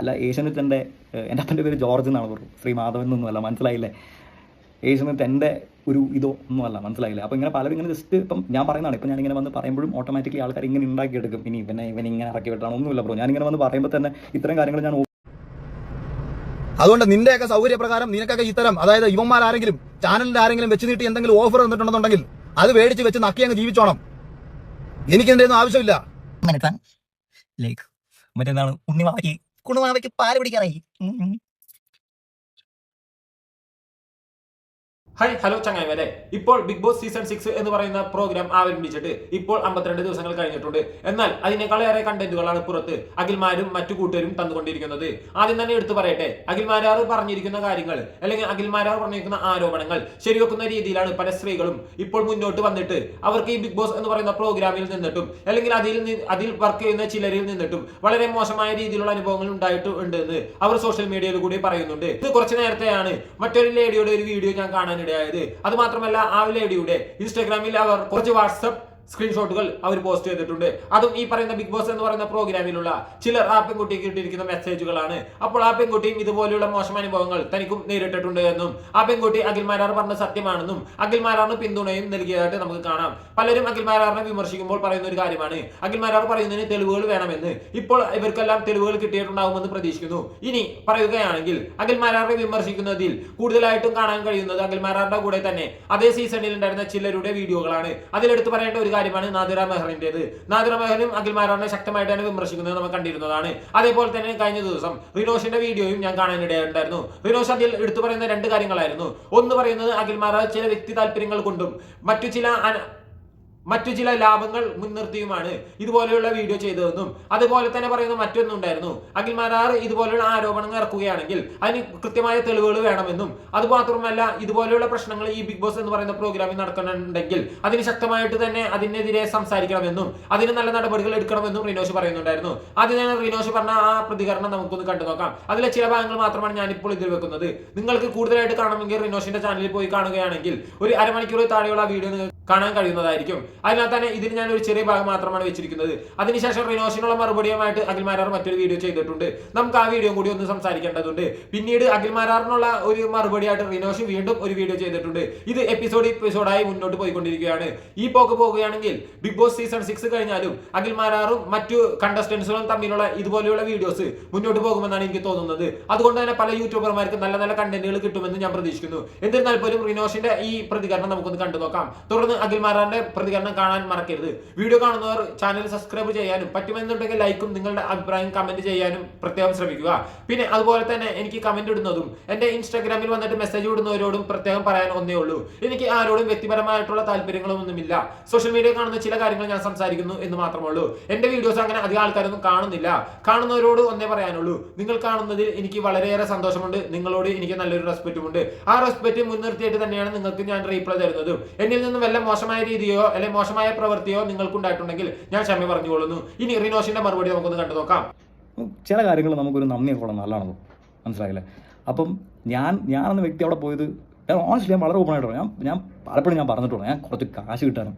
അല്ല ഏഷ്യനെറ്റിന്റെ എന്റെ അപ്പന്റെ പേര് ജോർജ് എന്നാണ് പറഞ്ഞു. ശ്രീ മാധവൻ എന്നൊന്നുമല്ല മനസ്സിലായില്ലേ? ഏഷ്യനെറ്റ് എന്റെ ഒരു ഇതോ ഒന്നുമല്ല മനസ്സിലായില്ല? അപ്പോൾ ഇങ്ങനെ പലരും ഇങ്ങനെ ജസ്റ്റ് ഇപ്പം ഞാൻ പറയുന്നതാണ് ഇപ്പം ഞാനിങ്ങനെ വന്ന് പറയുമ്പോഴും ഓട്ടോമാറ്റിക്കലി ആൾക്കാർ ഇങ്ങനെ ഉണ്ടാക്കിയെടുക്കും. ഇനി ഇവനെ ഇവൻ ഇങ്ങനെ ഇറക്കി വിട്ടാണ് ഒന്നുമില്ല ബ്രോ ഞാനിങ്ങനെ വന്ന് പറയുമ്പോൾ തന്നെ ഇത്തരം കാര്യങ്ങൾ ഞാൻ അതുകൊണ്ട് നിന്റെയൊക്കെ സൗകര്യപ്രകാരം നിനക്കൊക്കെ ഇത്തരം അതായത് ഇവന്മാരാരെങ്കിലും ചാനലിന്റെ ആരെങ്കിലും വെച്ച് നീട്ടി എന്തെങ്കിലും ഓഫർ തന്നിട്ടുണ്ടെന്നുണ്ടെങ്കിൽ അത് മേടിച്ച് വെച്ച് നക്കി അങ്ങ് ജീവിച്ചോണം. എനിക്കെന്റെ ഒന്നും ആവശ്യമില്ല ലൈക്ക് മറ്റെന്താണ് കുണുമാവയ്ക്ക് പാൽ പിടിക്കാറായി. ഹായ് ഹലോ ചങ്ങായ്മേലെ ഇപ്പോൾ ബിഗ് ബോസ് സീസൺ സിക്സ് എന്ന് പറയുന്ന പ്രോഗ്രാം ആരംഭിച്ചിട്ട് ഇപ്പോൾ അമ്പത്തിരണ്ട് ദിവസങ്ങൾ കഴിഞ്ഞിട്ടുണ്ട്. എന്നാൽ അതിനേക്കാളേറെ കണ്ടന്റുകളാണ് പുറത്ത് അഖിൽമാരും മറ്റു കൂട്ടരും തന്നുകൊണ്ടിരിക്കുന്നത്. ആദ്യം തന്നെ എടുത്തു പറയട്ടെ. അഖിൽമാരാർ പറഞ്ഞിരിക്കുന്ന കാര്യങ്ങൾ അല്ലെങ്കിൽ അഖിൽമാരാർ പറഞ്ഞിരിക്കുന്ന ആരോപണങ്ങൾ ശരിവെക്കുന്ന രീതിയിലാണ് പല സ്ത്രീകളും ഇപ്പോൾ മുന്നോട്ട് വന്നിട്ട് അവർക്ക് ഈ ബിഗ് ബോസ് എന്ന് പറയുന്ന പ്രോഗ്രാമിൽ നിന്നിട്ടും അല്ലെങ്കിൽ അതിൽ അതിൽ വർക്ക് ചെയ്യുന്ന ചിലരിൽ നിന്നിട്ടും വളരെ മോശമായ രീതിയിലുള്ള അനുഭവങ്ങൾ ഉണ്ടായിട്ടുണ്ട് എന്ന് അവർ സോഷ്യൽ മീഡിയയിൽ കൂടി പറയുന്നുണ്ട്. ഇത് കുറച്ച് നേരത്തെയാണ് മറ്റൊരു ലേഡിയുടെ ഒരു വീഡിയോ ഞാൻ കാണാനിടയായത് അത് മാത്രമല്ല ആ ഇൻസ്റ്റാഗ്രാമിൽ അവർ കുറച്ച് വാട്സപ്പ് സ്ക്രീൻഷോട്ടുകൾ അവർ പോസ്റ്റ് ചെയ്തിട്ടുണ്ട്. അതും ഈ പറയുന്ന ബിഗ് ബോസ് എന്ന് പറയുന്ന പ്രോഗ്രാമിലുള്ള ചിലർ ആ പെൺകുട്ടിക്ക് ഇട്ടിരിക്കുന്ന മെസ്സേജുകളാണ് അപ്പോൾ ആ പെൺകുട്ടിയും ഇതുപോലെയുള്ള മോശം അനുഭവങ്ങൾ തനിക്കും നേരിട്ടിട്ടുണ്ട് എന്നും ആ പെൺകുട്ടി അഖിൽമാരാർ പറഞ്ഞ സത്യമാണെന്നും അഖിൽമാരാറിന് പിന്തുണയും നൽകിയതായിട്ട് നമുക്ക് കാണാം. പലരും അഖിൽമാരാറിനെ വിമർശിക്കുമ്പോൾ പറയുന്ന ഒരു കാര്യമാണ് അഖിൽമാരാർ പറയുന്നതിന് തെളിവുകൾ വേണമെന്ന്. ഇപ്പോൾ ഇവർക്കെല്ലാം തെളിവുകൾ കിട്ടിയിട്ടുണ്ടാകുമെന്ന് പ്രതീക്ഷിക്കുന്നു. ഇനി പറയുകയാണെങ്കിൽ അഖിൽമാരാറിനെ വിമർശിക്കുന്നതിൽ കൂടുതലായിട്ടും കാണാൻ കഴിയുന്നത് അഖിൽമാരാറിന്റെ കൂടെ തന്നെ. അതേ സീസണിൽ ഉണ്ടായിരുന്ന ചിലരുടെ വീഡിയോകളാണ്. അതിലെടുത്ത് പറയേണ്ട ഒരു കാര്യമാണ് നാദിറ മെഹറിന്റേത്. നാദിറ മെഹറും അഖിൽമാരാറിനെ ശക്തമായിട്ടാണ് വിമർശിക്കുന്നത് നമ്മൾ കണ്ടിരുന്നതാണ്. അതേപോലെ തന്നെ കഴിഞ്ഞ ദിവസം റിനോഷിന്റെ വീഡിയോയും ഞാൻ കാണാനിടയുണ്ടായിരുന്നു. റിനോഷ് അതിൽ എടുത്തു പറയുന്ന രണ്ട് കാര്യങ്ങളായിരുന്നു. ഒന്ന് പറയുന്നത് അഖിൽ അഖിൽമാരാർ ചില വ്യക്തി താല്പര്യങ്ങൾ കൊണ്ടും മറ്റു ചില മറ്റു ചില ലാഭങ്ങൾ മുൻനിർത്തിയുമാണ് ഇതുപോലെയുള്ള വീഡിയോ ചെയ്തതെന്നും അതുപോലെ തന്നെ പറയുന്ന മറ്റൊന്നുണ്ടായിരുന്നു അഖിൽ മാരാർ ഇതുപോലെയുള്ള ആരോപണങ്ങൾ ഇറക്കുകയാണെങ്കിൽ അതിന് കൃത്യമായ തെളിവുകൾ വേണമെന്നും അതുമാത്രമല്ല ഇതുപോലെയുള്ള പ്രശ്നങ്ങൾ ഈ ബിഗ് ബോസ് എന്ന് പറയുന്ന പ്രോഗ്രാമിൽ നടക്കുന്നുണ്ടെങ്കിൽ അതിന് ശക്തമായിട്ട് തന്നെ അതിനെതിരെ സംസാരിക്കണമെന്നും അതിന് നല്ല നടപടികൾ എടുക്കണമെന്നും റിനോഷ് പറയുന്നുണ്ടായിരുന്നു. ആദ്യം റിനോഷ് പറഞ്ഞ ആ പ്രതികരണം നമുക്കൊന്ന് കണ്ടു നോക്കാം. അതിലെ ചില ഭാഗങ്ങൾ മാത്രമാണ് ഞാനിപ്പോൾ ഇതിൽ വെക്കുന്നത്. നിങ്ങൾക്ക് കൂടുതലായിട്ട് കാണണമെങ്കിൽ റിനോഷിന്റെ ചാനലിൽ പോയി കാണുകയാണെങ്കിൽ ഒരു അരമണിക്കൂർ താഴെയുള്ള വീഡിയോ കാണാൻ കഴിയുന്നതായിരിക്കും. അതിനകത്ത് തന്നെ ഇതിന് ഞാൻ ഒരു ചെറിയ ഭാഗം മാത്രമാണ് വെച്ചിരിക്കുന്നത്. അതിനുശേഷം റിനോഷിനുള്ള മറുപടിയുമായിട്ട് അഖിൽമാരാർ മറ്റൊരു വീഡിയോ ചെയ്തിട്ടുണ്ട്. നമുക്ക് ആ വീഡിയോ കൂടി ഒന്ന് സംസാരിക്കേണ്ടതുണ്ട്. പിന്നീട് അഖിൽമാരാറിനുള്ള ഒരു മറുപടിയായിട്ട് റിനോഷ് വീണ്ടും ഒരു വീഡിയോ ചെയ്തിട്ടുണ്ട്. ഇത് എപ്പിസോഡ് എപ്പിസോഡായി മുന്നോട്ട് പോയിക്കൊണ്ടിരിക്കുകയാണ്. ഈ പോക്ക് പോകുകയാണെങ്കിൽ ബിഗ് ബോസ് സീസൺ സിക്സ് കഴിഞ്ഞാലും അഖിൽമാരാറും മറ്റു കണ്ടസ്റ്റൻസുകളും തമ്മിലുള്ള ഇതുപോലെയുള്ള വീഡിയോസ് മുന്നോട്ട് പോകുമെന്നാണ് എനിക്ക് തോന്നുന്നത്. അതുകൊണ്ട് തന്നെ പല യൂട്യൂബർമാർക്ക് നല്ല നല്ല കണ്ടന്റുകൾ കിട്ടുമെന്ന് ഞാൻ പ്രതീക്ഷിക്കുന്നു. എന്നിരുന്നാൽ പോലും റിനോഷിന്റെ ഈ പ്രതികരണം നമുക്കൊന്ന് കണ്ടു നോക്കാം തുടർന്ന് അഖിൽമാരാറിന്റെ പ്രതികരണം കാണാൻ മറക്കരുത്. വീഡിയോ കാണുന്നവർ ചാനൽ സബ്സ്ക്രൈബ് ചെയ്യാനും പറ്റുമെന്നുണ്ടെങ്കിൽ ലൈക്കും നിങ്ങളുടെ അഭിപ്രായം കമന്റ് ചെയ്യാനും പ്രത്യേകം ശ്രമിക്കുക. പിന്നെ അതുപോലെ തന്നെ എനിക്ക് കമന്റ് ഇടുന്നതും എന്റെ ഇൻസ്റ്റാഗ്രാമിൽ വന്നിട്ട് മെസ്സേജ് ഇടുന്നവരോടും പ്രത്യേകം പറയാൻ ഒന്നേ ഉള്ളൂ. എനിക്ക് ആരോടും വ്യക്തിപരമായിട്ടുള്ള താല്പര്യങ്ങളൊന്നുമില്ല സോഷ്യൽ മീഡിയ കാണുന്ന ചില കാര്യങ്ങൾ ഞാൻ സംസാരിക്കുന്നു എന്ന് മാത്രമേ ഉള്ളൂ. എന്റെ വീഡിയോസ് അങ്ങനെ അധികം ആൾക്കാരൊന്നും കാണുന്നില്ല. കാണുന്നവരോട് ഒന്നേ പറയാനുള്ളൂ. നിങ്ങൾ കാണുന്നതിൽ എനിക്ക് വളരെയേറെ സന്തോഷമുണ്ട്. നിങ്ങളോട് എനിക്ക് നല്ലൊരു റെസ്പെക്റ്റും ഉണ്ട് ആ റെസ്പെക്റ്റ് മുൻനിർത്തിയിട്ട് തന്നെയാണ് നിങ്ങൾക്ക് ഞാൻ റീപ്ലൈ തരുന്നതും. എന്നിൽ നിന്നും വല്ല മോശമായ രീതിയോ അല്ലെങ്കിൽ മോശമായ പ്രവൃത്തിയോ നിങ്ങൾക്കുണ്ടായിട്ടുണ്ടെങ്കിൽ ഞാൻ ക്ഷമ പറഞ്ഞുകൊള്ളുന്നു. ഇനി റിനോഷിന്റെ മറുപടി നമുക്കൊന്ന് കണ്ടു നോക്കാം. ചില കാര്യങ്ങൾ നമുക്കൊരു നന്ദി കൊള്ളാം നല്ലതാണല്ലോ. മനസ്സിലായില്ലേ? അപ്പം ഞാൻ ഞാൻ എന്ന വ്യക്തി അവിടെ പോയത് ഞാൻ ഓണസ്റ്റ് ഞാൻ വളരെ ഓപ്പൺ ആയിട്ട്. ഞാൻ ഞാൻ പലപ്പോഴും ഞാൻ പറഞ്ഞിട്ടുണ്ട്. ഞാൻ കുറച്ച് കാശ് കിട്ടാനും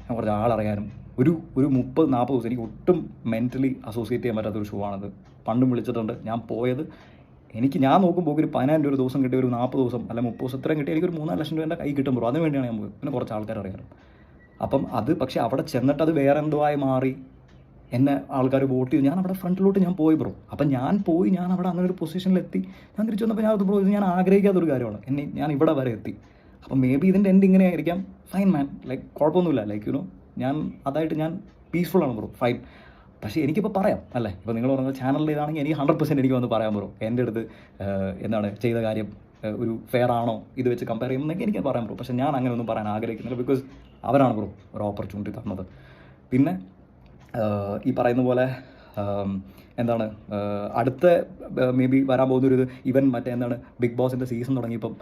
ഞാൻ കുറച്ച് ആളറിയാനും. ഒരു ഒരു മുപ്പത് നാൽപ്പത് ദിവസം എനിക്ക് ഒട്ടും മെന്റലി അസോസിയേറ്റ് ചെയ്യാൻ പറ്റാത്തൊരു ഷോ ആണത്. പണ്ടും വിളിച്ചിട്ടുണ്ട്. ഞാൻ പോയത് എനിക്ക് ഞാൻ നോക്കുമ്പോൾ ഒരു പതിനായിരം രൂപ ദിവസം കിട്ടിയ ഒരു നാൽപ്പത് ദിവസം അല്ല മുപ്പത് ദിവസം ഇത്രയും കിട്ടിയ എനിക്കൊരു മൂന്നാൽ ലക്ഷം രൂപ എന്റെ കൈ കിട്ടുമ്പോൾ അതിന് വേണ്ടിയാണ് പോയത്. പിന്നെ കുറച്ച് ആൾക്കാർ അറിയാറ് അപ്പം അത് പക്ഷേ അവിടെ ചെന്നിട്ട് അത് വേറെ എന്തോ ആയി മാറി. എന്നെ ആൾക്കാർ വോട്ട് ചെയ്തു. ഞാൻ അവിടെ ഫ്രണ്ടിലോട്ട് ഞാൻ പോയി ബ്രോ അപ്പം ഞാൻ പോയി ഞാൻ അവിടെ അങ്ങനെ ഒരു പൊസിഷനിലെത്തി ഞാൻ തിരിച്ചു വന്നപ്പോൾ ഞാൻ ബ്രോ ഇത് ഞാൻ ആഗ്രഹിക്കാത്ത ഒരു കാര്യമാണ്. എന്നെ ഞാൻ ഇവിടെ വരെ എത്തി. അപ്പം മേ ബി ഇതിന്റെ എൻഡ് ഇങ്ങനെ ആയിരിക്കാം. ഫൈൻ മാൻ ലൈക്ക് കുഴപ്പമൊന്നുമില്ല. ലൈക്ക് യുനോ ഞാൻ അതായിട്ട് ഞാൻ പീസ്ഫുൾ ആണ് ബ്രോ ഫൈൻ പക്ഷേ എനിക്കിപ്പോൾ പറയാം അല്ലേ? ഇപ്പോൾ നിങ്ങൾ പറഞ്ഞ ചാനലിൽ ഇതാണെങ്കിൽ എനിക്ക് ഹൺഡ്രഡ് പെർസെന്റ് എനിക്ക് വന്ന് പറയാൻ പറ്റും. എന്റെ അടുത്ത് എന്താണ് ചെയ്ത കാര്യം ഒരു ഫെയർ ആണോ? ഇത് വെച്ച് കമ്പയർ ചെയ്യുമ്പോൾ എനിക്ക് പറയാൻ പറ്റും. പക്ഷേ ഞാൻ അങ്ങനെ ഒന്നും പറയാൻ ആഗ്രഹിക്കുന്നില്ല ബിക്കോസ് അവരാണ് ബ്രോ ഒരു ഓപ്പർച്യൂണിറ്റി തന്നത്. പിന്നെ ഈ പറയുന്ന പോലെ എന്താണ് അടുത്ത മേ ബി വരാൻ പോകുന്ന ഒരു ഇവൻ മറ്റേ എന്താണ് ബിഗ് ബോസിന്റെ സീസൺ തുടങ്ങിയപ്പം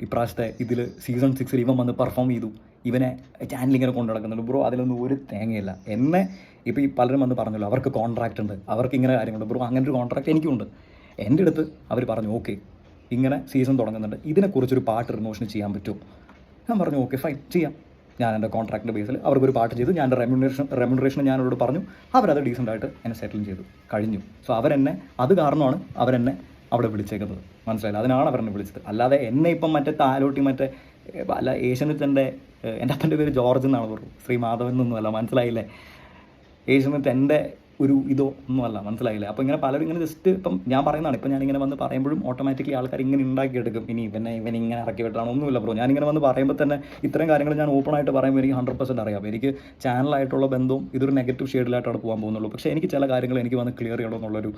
ഇപ്രാവശ്യത്തെ ഇതിൽ സീസൺ സിക്സിൽ ഇവൻ വന്ന് പെർഫോം ചെയ്തു. ഇവനെ ചാനലിങ്ങനെ കൊണ്ടു നടക്കുന്നുണ്ട്. ബ്രോ അതിലൊന്നും ഒരു തേങ്ങയില്ല. എന്നെ ഇപ്പോൾ ഈ പലരും വന്ന് പറഞ്ഞല്ലോ അവർക്ക് കോൺട്രാക്റ്റ് ഉണ്ട്. അവർക്ക് ഇങ്ങനെ കാര്യങ്ങളുണ്ട്. ബ്രോ അങ്ങനെ ഒരു കോൺട്രാക്റ്റ് എനിക്കുണ്ട്. എന്റെ അടുത്ത് അവർ പറഞ്ഞു ഓക്കെ ഇങ്ങനെ സീസൺ തുടങ്ങുന്നുണ്ട്. ഇതിനെക്കുറിച്ചൊരു പാട്ട് റിമോഷൻ ചെയ്യാൻ പറ്റുമോ? ഞാൻ പറഞ്ഞു ഓക്കെ ഫൈൻ ചെയ്യാം. ഞാൻ എന്റെ കോൺട്രാക്റ്റിന്റെ ബേസിൽ അവർക്കൊരു പാട്ട് ചെയ്തു. ഞാൻ റെമ്യൂണറേഷൻ റെമ്യൂണറേഷൻ ഞാൻ അവരോട് പറഞ്ഞു. അവരത് ഡീസന്റായിട്ട് എന്നെ സെറ്റിൽ ചെയ്തു. കഴിഞ്ഞു. സോ അവരെന്നെ അത് കാരണമാണ് അവരെന്നെ അവിടെ വിളിച്ചേക്കുന്നത്. മനസ്സിലായില്ല. അതിനാണ് അവരെന്നെ വിളിച്ചത്. അല്ലാതെ എന്നെ ഇപ്പം മറ്റേ താലോട്ടി മറ്റേ അല്ല ഏഷ്യനെറ്റിന്റെ എന്റെ അപ്പന്റെ പേര് ജോർജ് എന്നാണ് പറഞ്ഞു ശ്രീ മാധവൻ എന്നൊന്നുമല്ല മനസ്സിലായില്ലേ? ഏഷ്യനെറ്റ് എന്റെ ഒരു ഇതോ ഒന്നുമല്ല മനസ്സിലായില്ലേ? അപ്പോൾ ഇങ്ങനെ പലരും ഇങ്ങനെ ജസ്റ്റ് ഇപ്പം ഞാൻ പറയുന്നതാണ്. ഇപ്പം ഞാനിങ്ങനെ വന്ന് പറയുമ്പോഴും ഓട്ടോമാറ്റിക്കലി ആൾക്കാർ ഇങ്ങനെ ഉണ്ടാക്കിയെടുക്കും. ഇനി ഇവനെ ഇവൻ ഇങ്ങനെ ഇറക്കി വിട്ടാണ് ഒന്നുമില്ല ബ്രോ ഞാനിങ്ങനെ വന്ന് പറയുമ്പോൾ തന്നെ ഇത്തരം കാര്യങ്ങൾ ഞാൻ ഓപ്പൺ ആയിട്ട് പറയുമ്പോൾ എനിക്ക് ഹൺഡ്രഡ് പെർസെന്റ് അറിയാം. എനിക്ക് ചാനലായിട്ടുള്ള ബന്ധവും ഇതൊരു നെഗറ്റീവ് ഷെയ്ഡിലായിട്ടാണ് പോകാൻ പോകുന്നുള്ളൂ. പക്ഷേ എനിക്ക് ചില കാര്യങ്ങൾ എനിക്ക് വന്ന് ക്ലിയർ ചെയ്യണമെന്നുള്ളൊരു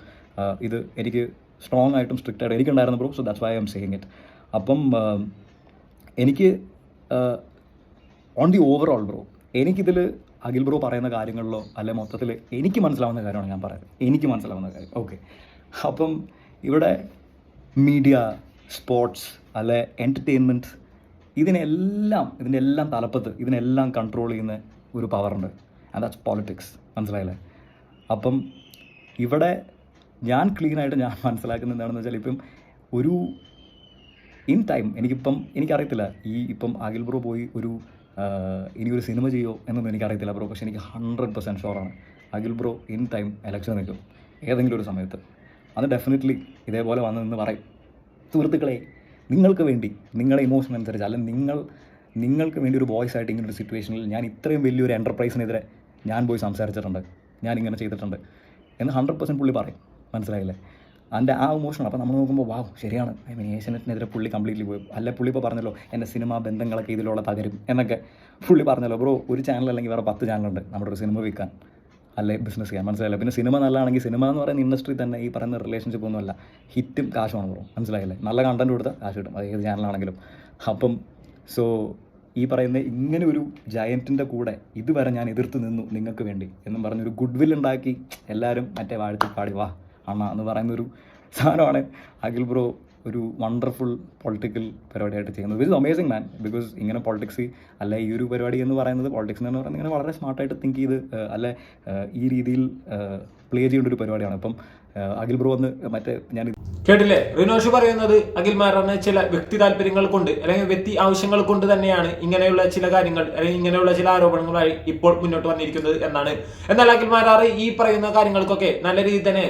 ഇത് എനിക്ക് സ്ട്രോങ് ആയിട്ടും സ്ട്രിക്റ്റ് ആയിട്ടും എനിക്കുണ്ടായിരുന്നു bro so that's why I'm saying it അപ്പം എനിക്ക് ഓൺ ദി ഓവറോൾ ബ്രോ എനിക്കിതിൽ അഖിൽ ബ്രോ പറയുന്ന കാര്യങ്ങളിലോ അല്ലെ മൊത്തത്തിൽ എനിക്ക് മനസ്സിലാവുന്ന കാര്യമാണ് ഞാൻ പറയുന്നത്. എനിക്ക് മനസ്സിലാവുന്ന കാര്യം. ഓക്കെ അപ്പം ഇവിടെ മീഡിയ സ്പോർട്സ് അല്ലെ എന്റർടൈൻമെന്റ് ഇതിനെല്ലാം ഇതിന്റെ എല്ലാം തലപ്പത്ത് ഇതിനെല്ലാം കൺട്രോൾ ചെയ്യുന്ന ഒരു പവറുണ്ട് ആൻഡ് ദാറ്റ്സ് പോളിറ്റിക്സ് മനസ്സിലായില്ലേ? അപ്പം ഇവിടെ ഞാൻ ക്ലീൻ ആയിട്ട് ഞാൻ മനസ്സിലാക്കുന്നത് എന്താണെന്ന് വെച്ചാൽ ഇപ്പം ഒരു ഇൻ ടൈം എനിക്കിപ്പം എനിക്കറിയത്തില്ല. ഈ ഇപ്പം അഖിൽ ബ്രോ പോയി ഒരു ഇനിയൊരു സിനിമ ചെയ്യോ എന്നൊന്നും എനിക്കറിയത്തില്ല ബ്രോ. പക്ഷേ എനിക്ക് hundred percent ഷുവറാണ് Akhil bro in time election നിൽക്കും ഏതെങ്കിലും ഒരു സമയത്ത്. അത് ഡെഫിനറ്റ്ലി ഇതേപോലെ വന്ന് നിന്ന് പറയും. സുഹൃത്തുക്കളെ നിങ്ങൾക്ക് വേണ്ടി നിങ്ങളുടെ ഇമോഷൻ അനുസരിച്ച് അല്ലെങ്കിൽ നിങ്ങൾ നിങ്ങൾക്ക് വേണ്ടി ഒരു വോയിസ് ആയിട്ട് ഇങ്ങനെ ഒരു സിറ്റുവേഷനിൽ ഞാൻ ഇത്രയും വലിയൊരു എന്റർപ്രൈസിനെതിരെ ഞാൻ പോയി സംസാരിച്ചിട്ടുണ്ട്. ഞാൻ ഇങ്ങനെ ചെയ്തിട്ടുണ്ട്. എന്ന് ഹൺഡ്രഡ് പെർസെന്റ് പുള്ളി പറയും. മനസ്സിലായില്ലേ? അതിന്റെ ആ ഇമോഷൻ അപ്പോൾ നമ്മൾ നോക്കുമ്പോൾ വാവ് ശരിയാണ്. ഐ മീൻ ഏഷ്യനെറ്റിനെതിരെ പുള്ളി കംപ്ലീറ്റ്ലി പോയി. അല്ല പുള്ളി ഇപ്പോൾ പറഞ്ഞല്ലോ എന്റെ സിനിമ ബന്ധങ്ങളൊക്കെ ഇതിലുള്ള തകരും എന്നൊക്കെ. പുള്ളി പറഞ്ഞല്ലോ ബ്രോ ഒരു ചാനൽ അല്ലെങ്കിൽ വേറെ പത്ത് ചാനലുണ്ട് നമ്മുടെ ഒരു സിനിമ വിൽക്കാൻ അല്ലെ ബിസിനസ് ചെയ്യാൻ. മനസ്സിലായില്ല? പിന്നെ സിനിമ നല്ലതാണെങ്കിൽ സിനിമ എന്ന് പറയുന്ന ഇൻഡസ്ട്രി തന്നെ ഈ പറയുന്ന റിലേഷൻഷിപ്പ് ഒന്നുമല്ല ഹിറ്റും കാശുമാണ് ബ്രോ. മനസ്സിലായില്ലേ? നല്ല കണ്ടന്റ് കൊടുത്താൽ കാശ് കിട്ടും. അത് ഏത് ചാനലാണെങ്കിലും അപ്പം സോ ഈ പറയുന്ന ഇങ്ങനെ ഒരു ജയന്റിന്റെ കൂടെ ഇതുവരെ ഞാൻ എതിർത്ത് നിന്നു നിങ്ങൾക്ക് വേണ്ടി എന്നും പറഞ്ഞൊരു ഗുഡ് വിൽ ഉണ്ടാക്കി എല്ലാവരും മറ്റേ വാഴ്ത്തി പാടി. വാ. അണ്ണ എന്ന് പറയുന്ന ഒരു സാധനമാണ്. അഖിൽ ബ്രോ ഒരു വണ്ടർഫുൾ പൊളിറ്റിക്കൽ പരിപാടിയായിട്ട് ചെയ്യുന്നത്. വിച്ച് അമേസിങ് മാൻ ബിക്കോസ് ഇങ്ങനെ പൊളിറ്റിക്സ് അല്ല ഈ ഒരു പരിപാടി എന്ന് പറയുന്നത് പൊളിറ്റിക്സ് എന്ന് പറയുന്നത് ഇങ്ങനെ വളരെ സ്മാർട്ടായിട്ട് തിങ്ക് ചെയ്ത് അല്ല ഈ രീതിയിൽ പ്ലേ ചെയ്യേണ്ട ഒരു പരിപാടിയാണ്. അപ്പം അഖിൽ ബ്രോ വന്ന് മറ്റേ ഞാൻ കേട്ടില്ലേ? റിനോഷ് പറയുന്നത് അഖിൽമാരാണ് ചില വ്യക്തി താല്പര്യങ്ങൾ കൊണ്ട് അല്ലെങ്കിൽ വ്യക്തി ആവശ്യങ്ങൾ കൊണ്ട് തന്നെയാണ് ഇങ്ങനെയുള്ള ചില കാര്യങ്ങൾ അല്ലെങ്കിൽ ഇങ്ങനെയുള്ള ചില ആരോപണങ്ങളായി ഇപ്പോൾ മുന്നോട്ട് വന്നിരിക്കുന്നത് എന്നാണ്. എന്നാൽ അഖിൽമാരാറ് ഈ പറയുന്ന കാര്യങ്ങൾക്കൊക്കെ നല്ല രീതിയിൽ തന്നെ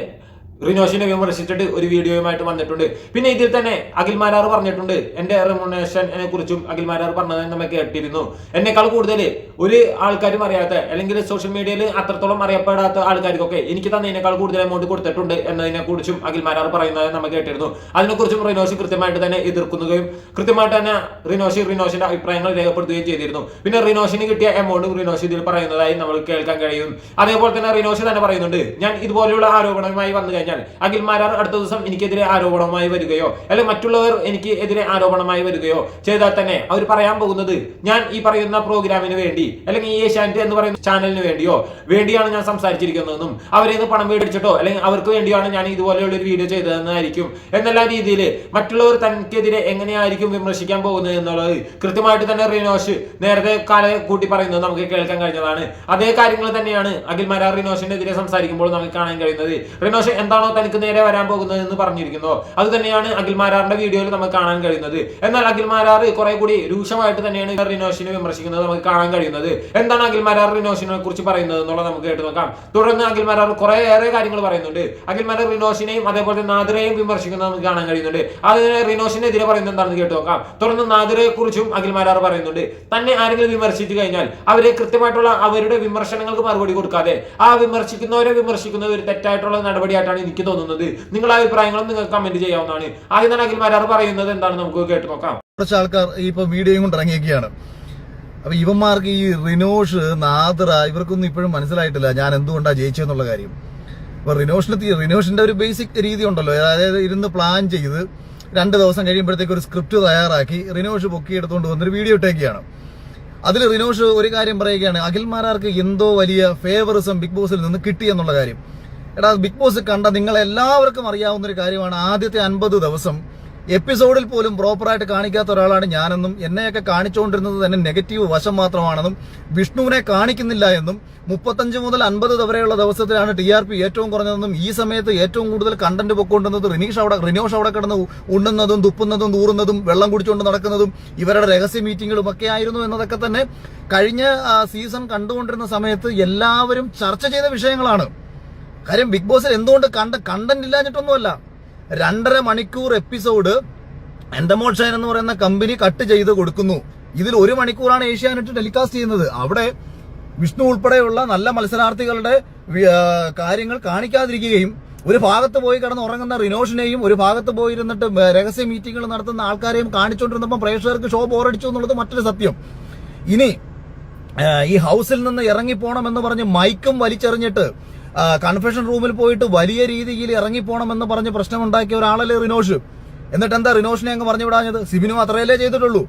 റിനോഷിനെ വിമർശിച്ചിട്ട് ഒരു വീഡിയോയുമായിട്ട് വന്നിട്ടുണ്ട്. പിന്നെ ഇതിൽ തന്നെ അഖിൽ മാരാർ പറഞ്ഞിട്ടുണ്ട്. എന്റെ റെമുനേഷനെ കുറിച്ചും അഖിൽ മാരാർ പറഞ്ഞത് നമ്മൾ കേട്ടിരുന്നു. എന്നെക്കാൾ കൂടുതൽ ഒരു ആൾക്കാരും അറിയാത്ത അല്ലെങ്കിൽ സോഷ്യൽ മീഡിയയിൽ അത്രത്തോളം അറിയപ്പെടാത്ത ആൾക്കാർക്കൊക്കെ എനിക്ക് തന്നതിനേക്കാൾ കൂടുതൽ എമൗണ്ട് കൊടുത്തിട്ടുണ്ട് എന്നതിനെ കുറിച്ചും അഖിൽ മാരാർ പറയുന്നത് നമ്മൾ കേട്ടിരുന്നു. അതിനെക്കുറിച്ചും റിനോഷ് കൃത്യമായിട്ട് തന്നെ എതിർക്കുന്നതും കൃത്യമായിട്ട് തന്നെ റിനോഷ് റിനോഷിന്റെ അഭിപ്രായങ്ങൾ രേഖപ്പെടുത്തുകയും ചെയ്തിരുന്നു. പിന്നെ റിനോഷിന് കിട്ടിയ എമൗണ്ട് റിനോഷ് ഇതിൽ പറയുന്നതായി നമ്മൾ കേൾക്കാൻ കഴിയും. അതേപോലെ തന്നെ റിനോഷ് തന്നെ പറയുന്നുണ്ട് ഞാൻ ഇതുപോലെയുള്ള ആരോപണവുമായി വന്നു കഴിഞ്ഞാൽ അഖിൽ അടുത്ത ദിവസം എനിക്കെതിരെ ആരോപണമായി വരികയോ അല്ലെങ്കിൽ മറ്റുള്ളവർ എനിക്ക് എതിരെ ആരോപണമായി വരികയോ ചെയ്താൽ തന്നെ അവർ പറയാൻ പോകുന്നത് ഞാൻ ഈ പറയുന്ന പ്രോഗ്രാമിന് വേണ്ടി അല്ലെങ്കിൽ ഈ ഏഷ്യാനെറ്റ് എന്ന് പറയുന്ന ചാനലിന് വേണ്ടിയോ വേണ്ടിയാണ് ഞാൻ സംസാരിച്ചിരിക്കുന്നതെന്നും അവരെ നിന്ന് പണം മേടിച്ചിട്ടോ അല്ലെങ്കിൽ അവർക്ക് വേണ്ടിയാണ് ഞാൻ ഇതുപോലെയുള്ള ഒരു വീഡിയോ ചെയ്തതെന്നായിരിക്കും. എന്നുള്ള രീതിയിൽ മറ്റുള്ളവർ തനിക്കെതിരെ എങ്ങനെയായിരിക്കും വിമർശിക്കാൻ പോകുന്നത് എന്നുള്ളത് കൃത്യമായിട്ട് തന്നെ റിനോഷ് നേരത്തെ കാല കൂട്ടി പറയുന്നത് നമുക്ക് കേൾക്കാൻ കഴിഞ്ഞതാണ്. അതേ കാര്യങ്ങൾ തന്നെയാണ് അഖിൽ മരാർ റിനോഷിനെതിരെ സംസാരിക്കുമ്പോൾ നമുക്ക് കാണാൻ കഴിയുന്നത്. റിനോഷ് എന്താണോ തനിക്ക് നേരെ വരാൻ പോകുന്നത് എന്ന് പറഞ്ഞിരിക്കുന്നു. അത് തന്നെയാണ് അഖിൽ മാരാറിന്റെ വീഡിയോയിൽ നമുക്ക് കാണാൻ കഴിയുന്നത്. എന്നാൽ അഖിൽ കുറെ കൂടി രൂക്ഷമായിട്ട് തന്നെയാണ് റിനോഷിനെ വിമർശിക്കുന്നത് നമുക്ക് കാണാൻ കഴിയുന്നത്. എന്താണ് അഖിൽ മാരാർ റിനോഷിനെ കുറിച്ച് പറയുന്നത് എന്നുള്ളത് നമുക്ക് കേട്ട് നോക്കാം. തുടർന്ന് അഖിൽ മാരാർ കുറെ ഏറെ കാര്യങ്ങൾ പറയുന്നുണ്ട്. അഖിൽ മാരാർ റിനോഷിനെയും അതേപോലെ നാദിറയെയും വിമർശിക്കുന്നത് നമുക്ക് കാണാൻ കഴിയുന്നുണ്ട്. അതിന് റിനോഷിനെതിരെ പറയുന്നത് എന്താണെന്ന് കേട്ട് നോക്കാം. തുടർന്ന് നാദിറയെ കുറിച്ചും അഖിൽ മാരാർ പറയുന്നുണ്ട്. തന്നെ ആരെങ്കിലും വിമർശിച്ചു കഴിഞ്ഞാൽ അവരെ കൃത്യമായിട്ടുള്ള അവരുടെ വിമർശനങ്ങൾക്ക് മറുപടി കൊടുക്കാതെ ആ വിമർശിക്കുന്നവരെ വിമർശിക്കുന്നത് ഒരു തെറ്റായിട്ടുള്ള നടപടിയായിട്ടാണ് എനിക്ക് തോന്നുന്നത് നിങ്ങളുടെ അഭിപ്രായങ്ങളും നിങ്ങൾക്ക് കമന്റ് ചെയ്യാവുന്നതാണ്. ആദ്യം പറയുന്നത് എന്താണ് നമുക്ക് കേട്ട് നോക്കാം. കുറച്ച് ആൾക്കാർ ഇപ്പൊ വീഡിയോയും കൊണ്ട് ഇറങ്ങിയൊക്കെയാണ് അപ്പൊ ഇവന്മാർക്ക് ഈ റിനോഷ് നാദ്ര ഇവർക്കൊന്നും ഇപ്പോഴും മനസ്സിലായിട്ടില്ല ഞാൻ എന്തുകൊണ്ടാണ് ജയിച്ചെന്നുള്ള കാര്യം. അപ്പൊ റിനോഷിന് റിനോഷിന്റെ ഒരു ബേസിക് രീതി ഉണ്ടല്ലോ. അതായത് ഇരുന്ന് പ്ലാൻ ചെയ്ത് രണ്ട് ദിവസം കഴിയുമ്പോഴത്തേക്ക് ഒരു സ്ക്രിപ്റ്റ് തയ്യാറാക്കി റിനോഷ് പൊക്കിയെടുത്തുകൊണ്ട് വന്നൊരു വീഡിയോ ഇട്ടേക്കാണ് അതിൽ റിനോഷ് ഒരു കാര്യം പറയുകയാണ് അഖിൽമാരാർക്ക് എന്തോ വലിയ ഫേവറിസം ബിഗ് ബോസിൽ നിന്ന് കിട്ടി എന്നുള്ള കാര്യം. എടാ ബിഗ് ബോസ് കണ്ട നിങ്ങൾ എല്ലാവർക്കും അറിയാവുന്ന ഒരു കാര്യമാണ്. ആദ്യത്തെ അൻപത് ദിവസം എപ്പിസോഡിൽ പോലും പ്രോപ്പറായിട്ട് കാണിക്കാത്ത ഒരാളാണ് ഞാനെന്നും. എന്നെയൊക്കെ കാണിച്ചുകൊണ്ടിരുന്നത് തന്നെ നെഗറ്റീവ് വശം മാത്രമാണെന്നും. വിഷ്ണുവിനെ കാണിക്കുന്നില്ല എന്നും. മുപ്പത്തഞ്ച് മുതൽ അൻപത് വരെയുള്ള ദിവസത്തിലാണ് ടി ആർ പി ഏറ്റവും കുറഞ്ഞതെന്നും ഈ സമയത്ത് ഏറ്റവും കൂടുതൽ കണ്ടന്റ് പൊക്കൊണ്ടുന്നത് റിനീഷ് അവിടെ റിനോഷ് അവിടെ കിടന്ന് ഉണ്ണുന്നതും തുപ്പുന്നതും തൂറുന്നതും വെള്ളം കുടിച്ചുകൊണ്ട് നടക്കുന്നതും ഇവരുടെ രഹസ്യ മീറ്റിങ്ങുകളും ഒക്കെ ആയിരുന്നു എന്നതൊക്കെ തന്നെ കഴിഞ്ഞ സീസൺ കണ്ടുകൊണ്ടിരുന്ന സമയത്ത് എല്ലാവരും ചർച്ച ചെയ്ത വിഷയങ്ങളാണ്. കാര്യം ബിഗ് ബോസിൽ എന്തുകൊണ്ട് കണ്ട കണ്ടന്റ് ഇല്ലാഞ്ഞിട്ടൊന്നുമല്ല. രണ്ടര മണിക്കൂർ എപ്പിസോഡ് എൻഡമോൾ ഷൈൻ എന്ന് പറയുന്ന കമ്പനി കട്ട് ചെയ്ത് കൊടുക്കുന്നു. ഇതിൽ ഒരു മണിക്കൂറാണ് ഏഷ്യാനെറ്റ് ടെലികാസ്റ്റ് ചെയ്യുന്നത്. അവിടെ വിഷ്ണു ഉൾപ്പെടെയുള്ള നല്ല മത്സരാർത്ഥികളുടെ കാര്യങ്ങൾ കാണിക്കാതിരിക്കുകയും ഒരു ഭാഗത്ത് പോയി കിടന്ന് ഉറങ്ങുന്ന റിനോഷിനെയും ഒരു ഭാഗത്ത് പോയിരുന്നിട്ട് രഹസ്യ മീറ്റിംഗുകൾ നടത്തുന്ന ആൾക്കാരെയും കാണിച്ചുകൊണ്ടിരുന്നപ്പോൾ പ്രേക്ഷകർക്ക് ഷോ ബോറടിച്ചു എന്നുള്ളത് മറ്റൊരു സത്യം. ഇനി ഈ ഹൗസിൽ നിന്ന് ഇറങ്ങിപ്പോണം എന്ന് പറഞ്ഞ് മൈക്കും വലിച്ചെറിഞ്ഞിട്ട് കൺഫെഷൻ റൂമിൽ പോയിട്ട് വലിയ രീതിയിൽ ഇറങ്ങിപ്പോണമെന്ന് പറഞ്ഞ് പ്രശ്നമുണ്ടാക്കിയ ഒരാളല്ലേ റിനോഷ്? എന്നിട്ട് എന്താ റിനോഷിനെ അങ്ങ് പറഞ്ഞു വിടാഞ്ഞത്? സിബിനും അത്രയല്ലേ ചെയ്തിട്ടുള്ളൂ.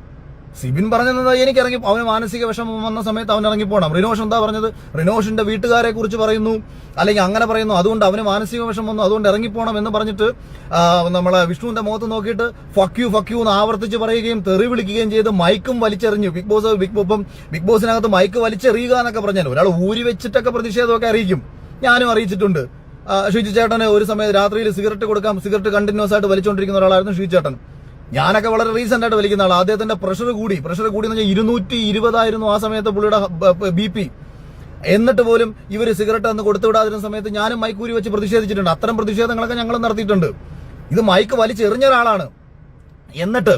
സിബിൻ പറഞ്ഞത് എനിക്ക് ഇറങ്ങി അവന് മാനസിക വിഷമം വന്ന സമയത്ത് അവൻ ഇറങ്ങിപ്പോണം. റിനോഷ് എന്താ പറഞ്ഞത്? റിനോഷിന്റെ വീട്ടുകാരെ കുറിച്ച് പറയുന്നു. അല്ലെങ്കിൽ അങ്ങനെ പറയുന്നു. അതുകൊണ്ട് അവന് മാനസിക വിഷമം വന്നു. അതുകൊണ്ട് ഇറങ്ങിപ്പോണം എന്ന് പറഞ്ഞിട്ട് നമ്മളെ വിഷ്ണുവിന്റെ മുഖത്ത് നോക്കിയിട്ട് ഫക്യു ഫക്യു എന്ന് ആവർത്തിച്ച് പറയുകയും തെറി വിളിക്കുകയും ചെയ്ത് മൈക്കും വലിച്ചെറിഞ്ഞു. ബിഗ് ബോസ് ബിഗ് ഇപ്പം ബിഗ് ബോസിനകത്ത് മൈക്ക് വലിച്ചെറിയുക എന്നൊക്കെ പറഞ്ഞാൽ ഒരാൾ ഊരി വെച്ചിട്ടൊക്കെ പ്രതിഷേധമൊക്കെ അറിയിക്കും. ഞാനും അറിയിച്ചിട്ടുണ്ട്. ആ, ചേട്ടന് ഒരു സമയത്ത് രാത്രിയിൽ സിഗരറ്റ് കൊടുക്കാം സിഗരറ്റ് കണ്ടിന്യൂസ് ആയിട്ട് വലിച്ചുകൊണ്ടിരിക്കുന്ന ഒരാളായിരുന്നു ഷിജു ചേട്ടൻ. ഞാനൊക്കെ വളരെ റീസെന്റ് ആയിട്ട് വലിക്കുന്ന ആൾ അദ്ദേഹത്തിന്റെ പ്രഷർ കൂടി. പ്രഷർ കൂടി എന്ന് ഇരുന്നൂറ്റി ഇരുപതായിരുന്നു ആ സമയത്ത് പുള്ളിയുടെ ബി പി. എന്നിട്ട് പോലും ഇവർ സിഗരറ്റ് അന്ന് കൊടുത്തുവിടാതിരുന്ന സമയത്ത് ഞാനും മൈക്കൂരി വെച്ച് പ്രതിഷേധിച്ചിട്ടുണ്ട്. അത്തരം പ്രതിഷേധങ്ങളൊക്കെ ഞങ്ങൾ നടത്തിയിട്ടുണ്ട്. ഇത് മൈക്ക് വലിച്ചെറിഞ്ഞ ഒരാളാണ്. എന്നിട്ട്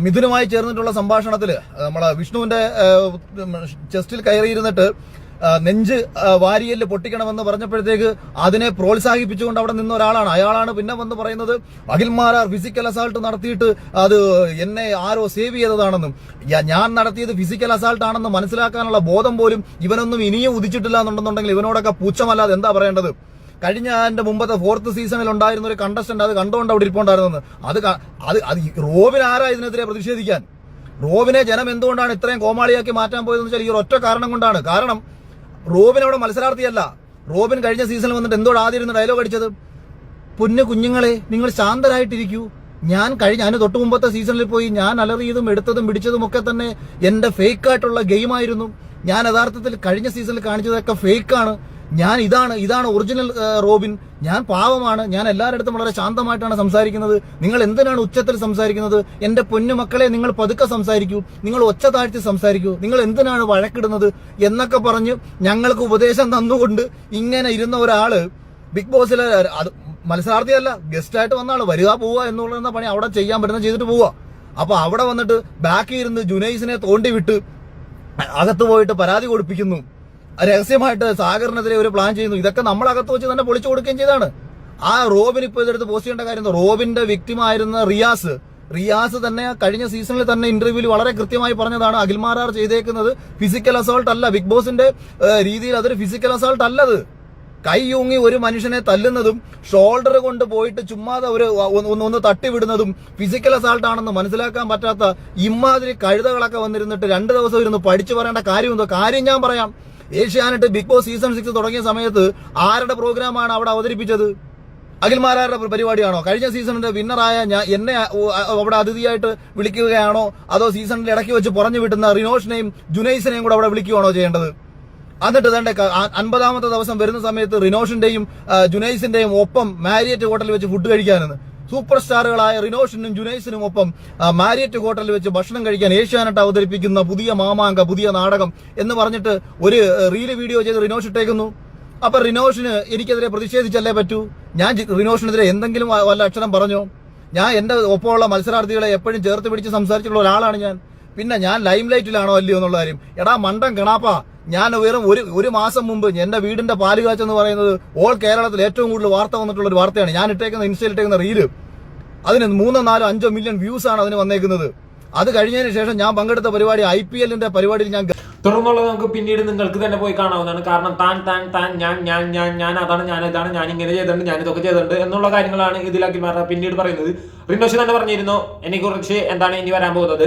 മിഥുനുമായി ചേർന്നിട്ടുള്ള സംഭാഷണത്തിൽ നമ്മളെ വിഷ്ണുവിന്റെ ചെസ്റ്റിൽ കയറിയിരുന്നിട്ട് നെഞ്ച് വാരിയൽ പൊട്ടിക്കണമെന്ന് പറഞ്ഞപ്പോഴത്തേക്ക് അതിനെ പ്രോത്സാഹിപ്പിച്ചുകൊണ്ട് അവിടെ നിന്ന ഒരാളാണ്. അയാളാണ് പിന്നെ വന്ന് പറയുന്നത് അഖിൽമാരാർ ഫിസിക്കൽ അസാൾട്ട് നടത്തിയിട്ട് അത് എന്നെ ആരോ സേവ് ചെയ്തതാണെന്നും ഞാൻ നടത്തിയത് ഫിസിക്കൽ അസാൾട്ട് ആണെന്ന് മനസ്സിലാക്കാനുള്ള ബോധം പോലും ഇവനൊന്നും ഇനിയും ഉദിച്ചിട്ടില്ല എന്നുണ്ടെന്നുണ്ടെങ്കിൽ ഇവനോടൊക്കെ പുച്ഛമല്ലാതെ എന്താ പറയേണ്ടത്? കഴിഞ്ഞ എന്റെ മുമ്പത്തെ ഫോർത്ത് സീസണിൽ ഉണ്ടായിരുന്ന ഒരു കണ്ടസ്റ്റന്റ് അത് കണ്ടുകൊണ്ട് അവിടെ ഇരിപ്പുണ്ടായിരുന്നത്. അത് അത് അത് റോബിൻ ആരാ ഇതിനെതിരെ പ്രതിഷേധിക്കാൻ? റോബിനെ ജനം എന്തുകൊണ്ടാണ് ഇത്രയും കോമാളിയാക്കി മാറ്റാൻ പോയതെന്ന് വെച്ചാൽ ഈ ഒറ്റ കാരണം കൊണ്ടാണ്. കാരണം റോബിൻ അവിടെ മത്സരാർത്ഥിയല്ല. റോബിൻ കഴിഞ്ഞ സീസണിൽ വന്നിട്ട് എന്തോട് ആദ്യം ഡയലോഗ് അടിച്ചത്? പൊന്നു കുഞ്ഞുങ്ങളെ നിങ്ങൾ ശാന്തരായിട്ടിരിക്കൂ. ഞാൻ കഴിഞ്ഞ അതിന് തൊട്ട് മുമ്പത്തെ സീസണിൽ പോയി ഞാൻ അലറിയതും എടുത്തതും പിടിച്ചതും ഒക്കെ തന്നെ എന്റെ ഫേക്ക് ആയിട്ടുള്ള ഗെയിമായിരുന്നു ഞാൻ യഥാർത്ഥത്തിൽ കഴിഞ്ഞ സീസണിൽ കാണിച്ചതൊക്കെ ഫേക്കാണ് ഞാൻ ഇതാണ് ഇതാണ് ഒറിജിനൽ റോബിൻ. ഞാൻ പാവമാണ്. ഞാൻ എല്ലാവരുടെ വളരെ ശാന്തമായിട്ടാണ് സംസാരിക്കുന്നത്. നിങ്ങൾ എന്തിനാണ് ഉച്ചത്തിൽ സംസാരിക്കുന്നത്? എന്റെ പൊന്നു മക്കളെ നിങ്ങൾ പതുക്കെ സംസാരിക്കൂ. നിങ്ങൾ ഒച്ച താഴ്ത്തി സംസാരിക്കൂ. നിങ്ങൾ എന്തിനാണ് വഴക്കിടുന്നത്? എന്നൊക്കെ പറഞ്ഞ് ഞങ്ങൾക്ക് ഉപദേശം തന്നുകൊണ്ട് ഇങ്ങനെ ഇരുന്ന ഒരാൾ ബിഗ് ബോസിലെ അത് മത്സരാർത്ഥിയല്ല ഗസ്റ്റ് ആയിട്ട് വന്ന ആൾ വരിക പോവുക എന്നുള്ള പണി അവിടെ ചെയ്യാൻ പറ്റുന്ന ചെയ്തിട്ട് പോവുക. അപ്പൊ അവിടെ വന്നിട്ട് ബാക്കി ഇരുന്ന് ജുനൈസിനെ തോണ്ടി വിട്ട് അകത്ത് പോയിട്ട് പരാതി കൊടുപ്പിക്കുന്നു. രഹസ്യമായിട്ട് സാഗറിനെതിരെ ഒരു പ്ലാൻ ചെയ്യുന്നു. ഇതൊക്കെ നമ്മൾ അകത്ത് വെച്ച് തന്നെ പൊളിച്ചു കൊടുക്കുകയും ചെയ്താണ്. ആ റോബിൻ ഇപ്പൊ ഇതെടുത്ത് പോസ്റ്റ് ചെയ്യേണ്ട കാര്യം? റോബിന്റെ വ്യക്തിമായിരുന്ന റിയാസ്. റിയാസ് തന്നെ കഴിഞ്ഞ സീസണിൽ തന്നെ ഇന്റർവ്യൂവിൽ വളരെ കൃത്യമായി പറഞ്ഞതാണ് അഖിൽമാരാർ ചെയ്തേക്കുന്നത് ഫിസിക്കൽ അസോൾട്ട് അല്ല. ബിഗ് ബോസിന്റെ രീതിയിൽ അതൊരു ഫിസിക്കൽ അസോൾട്ട് അല്ലത്. കൈയൂങ്ങി ഒരു മനുഷ്യനെ തല്ലുന്നതും ഷോൾഡർ കൊണ്ട് പോയിട്ട് ചുമ്മാതെ ഒരു ഒന്ന് ഒന്ന് തട്ടിവിടുന്നതും ഫിസിക്കൽ അസാൾട്ട് ആണെന്ന് മനസ്സിലാക്കാൻ പറ്റാത്ത ഇമാതിരി കഴുതകളൊക്കെ വന്നിരുന്നിട്ട് രണ്ട് ദിവസം ഇരുന്ന് പഠിച്ചു പറയേണ്ട കാര്യം എന്തോ കാര്യം ഞാൻ പറയാം. Asianet Bigg Boss season six തുടങ്ങിയ സമയത്ത് ആരുടെ പ്രോഗ്രാമാണ് അവിടെ അവതരിപ്പിച്ചത്? അഖിൽമാരാരുടെ പരിപാടിയാണോ? കഴിഞ്ഞ സീസണിന്റെ വിന്നറായ ഞാൻ എന്നെ അവിടെ അതിഥിയായിട്ട് വിളിക്കുകയാണോ? അതോ സീസണിൽ ഇടയ്ക്ക് വെച്ച് പുറഞ്ഞു വിട്ടുന്ന റിനോഷിനെയും ജുനൈസിനെയും കൂടെ അവിടെ വിളിക്കുകയാണോ ചെയ്യേണ്ടത്? എന്നിട്ട് തന്നെ അൻപതാമത്തെ ദിവസം വരുന്ന സമയത്ത് റിനോഷിന്റെയും ജുനൈസിന്റെയും ഒപ്പം മാരിയറ്റ് ഹോട്ടലിൽ വെച്ച് ഫുഡ് കഴിക്കാനെന്ന്. സൂപ്പർ സ്റ്റാറുകളായ റിനോഷിനും ജുനൈസിനും ഒപ്പം മാരിയറ്റ് ഹോട്ടലിൽ വെച്ച് ഭക്ഷണം കഴിക്കാൻ ഏഷ്യാനെട്ട് അവതരിപ്പിക്കുന്ന പുതിയ മാമാങ്ക പുതിയ നാടകം എന്ന് പറഞ്ഞിട്ട് ഒരു റീൽ വീഡിയോ ചെയ്ത് റിനോഷ് ഇട്ടേക്കുന്നു. അപ്പൊ റിനോഷിന് എനിക്കെതിരെ പ്രതിഷേധിച്ചല്ലേ പറ്റൂ? ഞാൻ റിനോഷിനെതിരെ എന്തെങ്കിലും വല്ല അക്ഷരം പറഞ്ഞോ? ഞാൻ എന്റെ ഒപ്പമുള്ള മത്സരാർത്ഥികളെ എപ്പോഴും ചേർത്ത് പിടിച്ച് സംസാരിച്ചിട്ടുള്ള ഒരാളാണ് ഞാൻ. പിന്നെ ഞാൻ ലൈം ലൈറ്റിലാണോ അല്ലയോ എന്നുള്ള കാര്യം. എടാ മണ്ടം കിണാപ്പാ. ഞാൻ വെറും ഒരു ഒരു മാസം മുമ്പ് എന്റെ വീടിന്റെ പാൽ കാച്ച് എന്ന് പറയുന്നത് ഓൾ കേരളത്തിൽ ഏറ്റവും കൂടുതൽ വാർത്ത വന്നിട്ടുള്ള ഒരു വാർത്തയാണ്. ഞാൻ ഇട്ടേക്കുന്ന ഇൻസ്റ്റയിൽ ഇട്ടേക്കുന്ന റീൽ അതിന് മൂന്നോ നാലോ അഞ്ചോ മില്യൺ വ്യൂസ് ആണ് അതിന് വന്നേക്കുന്നത്. അത് കഴിഞ്ഞതിന് ശേഷം ഞാൻ പങ്കെടുത്ത പരിപാടി ഐ പി എല്ലിന്റെ പരിപാടിയിൽ ഞാൻ തുടർന്നുള്ളത് നമുക്ക് പിന്നീട് നിങ്ങൾക്ക് തന്നെ പോയി കാണാവുന്നതാണ്. കാരണം താൻ താൻ താൻ ഞാൻ ഞാൻ ഞാൻ ഞാൻ അതാണ് ഞാൻ ഇതാണ് ഞാൻ ഇങ്ങനെ ചെയ്തിട്ടുണ്ട് ഞാൻ ഇതൊക്കെ ചെയ്തിട്ടുണ്ട് എന്നുള്ള കാര്യങ്ങളാണ് ഇതിൽ അഖിൽമാർ പിന്നീട് പറയുന്നത്. റിനോഷ് തന്നെ പറഞ്ഞിരുന്നു എന്നെ കുറിച്ച് എന്താണ് ഇനി വരാൻ പോകുന്നത്?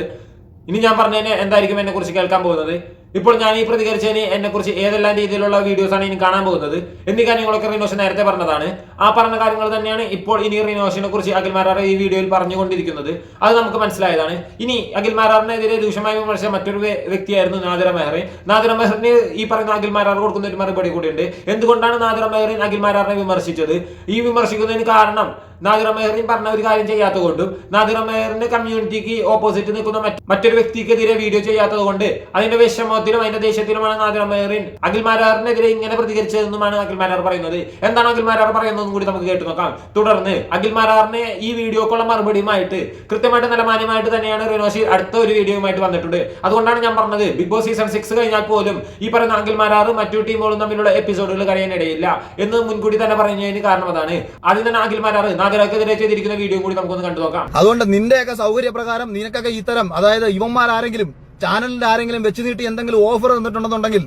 ഇനി ഞാൻ പറഞ്ഞതിന് എന്തായിരിക്കും എന്നെ കുറിച്ച് കേൾക്കാൻ പോകുന്നത്? ഇപ്പോൾ ഞാൻ ഈ പ്രതികരിച്ചതിന് എന്നെ കുറിച്ച് ഏതെല്ലാം രീതിയിലുള്ള വീഡിയോസ് ആണ് ഇനി കാണാൻ പോകുന്നത്. എന്നീ കാര്യങ്ങളൊക്കെ റിനോഷൻ നേരത്തെ പറഞ്ഞതാണ്. ആ പറഞ്ഞ കാര്യങ്ങൾ തന്നെയാണ് ഇപ്പോൾ ഇനി റിനോഷനെ കുറിച്ച് അഖിൽ മാരാർ ഈ വീഡിയോയിൽ പറഞ്ഞുകൊണ്ടിരിക്കുന്നത്. അത് നമുക്ക് മനസ്സിലായതാണ്. ഇനി അഖിൽ മാരാറിനെതിരെ രൂക്ഷമായി വിമർശിച്ച മറ്റൊരു വ്യക്തിയായിരുന്നു നാദിര മെഹ്റ. നാദിര മെഹറിന് ഈ പറയുന്ന അഖിൽ മാരാർ കൊടുക്കുന്ന ഒരു മറുപടി കൂടിയുണ്ട്. എന്തുകൊണ്ടാണ് നാദിര മെഹറിൻ അഖിൽ മാരാറിനെ വിമർശിച്ചത്? ഈ വിമർശിക്കുന്നതിന് കാരണം നാദിറ മെഹറിൻ പറഞ്ഞ ഒരു കാര്യം ചെയ്യാത്തത് കൊണ്ടും നാദിറ മെഹറിന്റെ കമ്മ്യൂണിറ്റിക്ക് ഓപ്പോസിറ്റ് നിൽക്കുന്ന മറ്റൊരു വ്യക്തിക്കെതിരെ വീഡിയോ ചെയ്യാത്തത് കൊണ്ട് അതിന്റെ വിഷമത്തിലും അതിന്റെ ദേഷ്യത്തിലുമാണ് നാദിറ മെഹറിൻ അഖിൽ മാരാറിനെതിരെ ഇങ്ങനെ പ്രതികരിച്ചതെന്നുമാണ് അഖിൽ മാരാർ പറയുന്നത്. എന്താണ് അഖിൽ മാരാർ പറയുന്നതെന്നും കൂടി നമുക്ക് കേട്ടു നോക്കാം. തുടർന്ന് അഖിൽ മാരാറിനെ ഈ വീഡിയോക്കുള്ള മറുപടിയുമായിട്ട് കൃത്യമായിട്ട് നല്ല മാന്യമായിട്ട് തന്നെയാണ് റിനോഷി അടുത്ത ഒരു വീഡിയോയുമായിട്ട് വന്നിട്ടുണ്ട്. അതുകൊണ്ടാണ് ഞാൻ പറഞ്ഞത് ബിഗ് ബോസ് സീസൺ സിക്സ് കഴിഞ്ഞാൽ പോലും ഈ പറയുന്ന അഖിൽ മാരാറും മറ്റു ടീമുകളും തമ്മിലുള്ള എപ്പിസോഡുകൾ കഴിയാനിടയില്ല എന്ന് മുൻകൂട്ടി തന്നെ പറഞ്ഞതിന് കാരണം അതാണ്. ആദ്യം തന്നെ അഖിൽ മാരാർ നാഗരക്കെതിരെ ചെയ്തിരിക്കുന്ന വീഡിയോ കൂടി നമുക്കൊന്ന് കണ്ടു നോക്കാം. അതുകൊണ്ട് നിന്റെയൊക്കെ സൗകര്യപ്രകാരം നിനക്കൊക്കെ ഇത്തരം അതായത് ഇവന്മാരാരെങ്കിലും ചാനലിന്റെ ആരെങ്കിലും വെച്ച് നീട്ടി എന്തെങ്കിലും ഓഫർ തന്നിട്ടുണ്ടെന്നുണ്ടെങ്കിൽ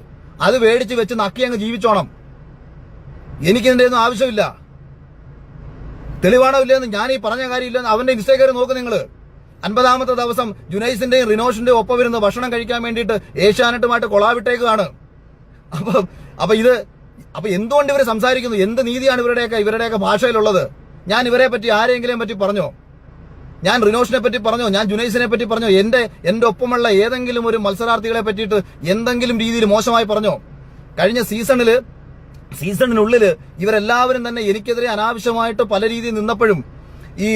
അത് മേടിച്ച് വെച്ച് നക്കി അങ്ങ് ജീവിച്ചോണം. എനിക്കിതിന്റെ ഒന്നും ആവശ്യമില്ല. തെളിവാണോ ഇല്ലെന്ന് ഞാൻ ഈ പറഞ്ഞ കാര്യമില്ലെന്ന് അവന്റെ ഇൻസ്റ്റേ നോക്ക് നിങ്ങൾ അൻപതാമത്തെ ദിവസം ജുനൈസിന്റെയും റിനോഷിന്റെയും ഒപ്പം വരുന്ന ഭക്ഷണം കഴിക്കാൻ വേണ്ടിയിട്ട് ഏഷ്യാനെട്ടുമായിട്ട് കൊളാവിട്ടേക്കാണ് അപ്പൊ അപ്പൊ ഇത് അപ്പൊ എന്തുകൊണ്ട് ഇവർ സംസാരിക്കുന്നു? എന്ത് നീതിയാണ് ഇവരുടെയൊക്കെ ഇവരുടെയൊക്കെ ഭാഷയിലുള്ളത്? ഞാൻ ഇവരെ പറ്റി ആരെങ്കിലും പറ്റി പറഞ്ഞോ? ഞാൻ റിനോഷിനെ പറ്റി പറഞ്ഞോ? ഞാൻ ജുനൈസിനെ പറ്റി പറഞ്ഞോ? എന്റെ എന്റെ ഒപ്പമുള്ള ഏതെങ്കിലും ഒരു മത്സരാർത്ഥികളെ പറ്റിയിട്ട് എന്തെങ്കിലും രീതിയിൽ മോശമായി പറഞ്ഞോ? കഴിഞ്ഞ സീസണിൽ സീസണിനുള്ളിൽ ഇവരെല്ലാവരും തന്നെ എനിക്കെതിരെ അനാവശ്യമായിട്ട് പല രീതിയിൽ നിന്നപ്പോഴും ഈ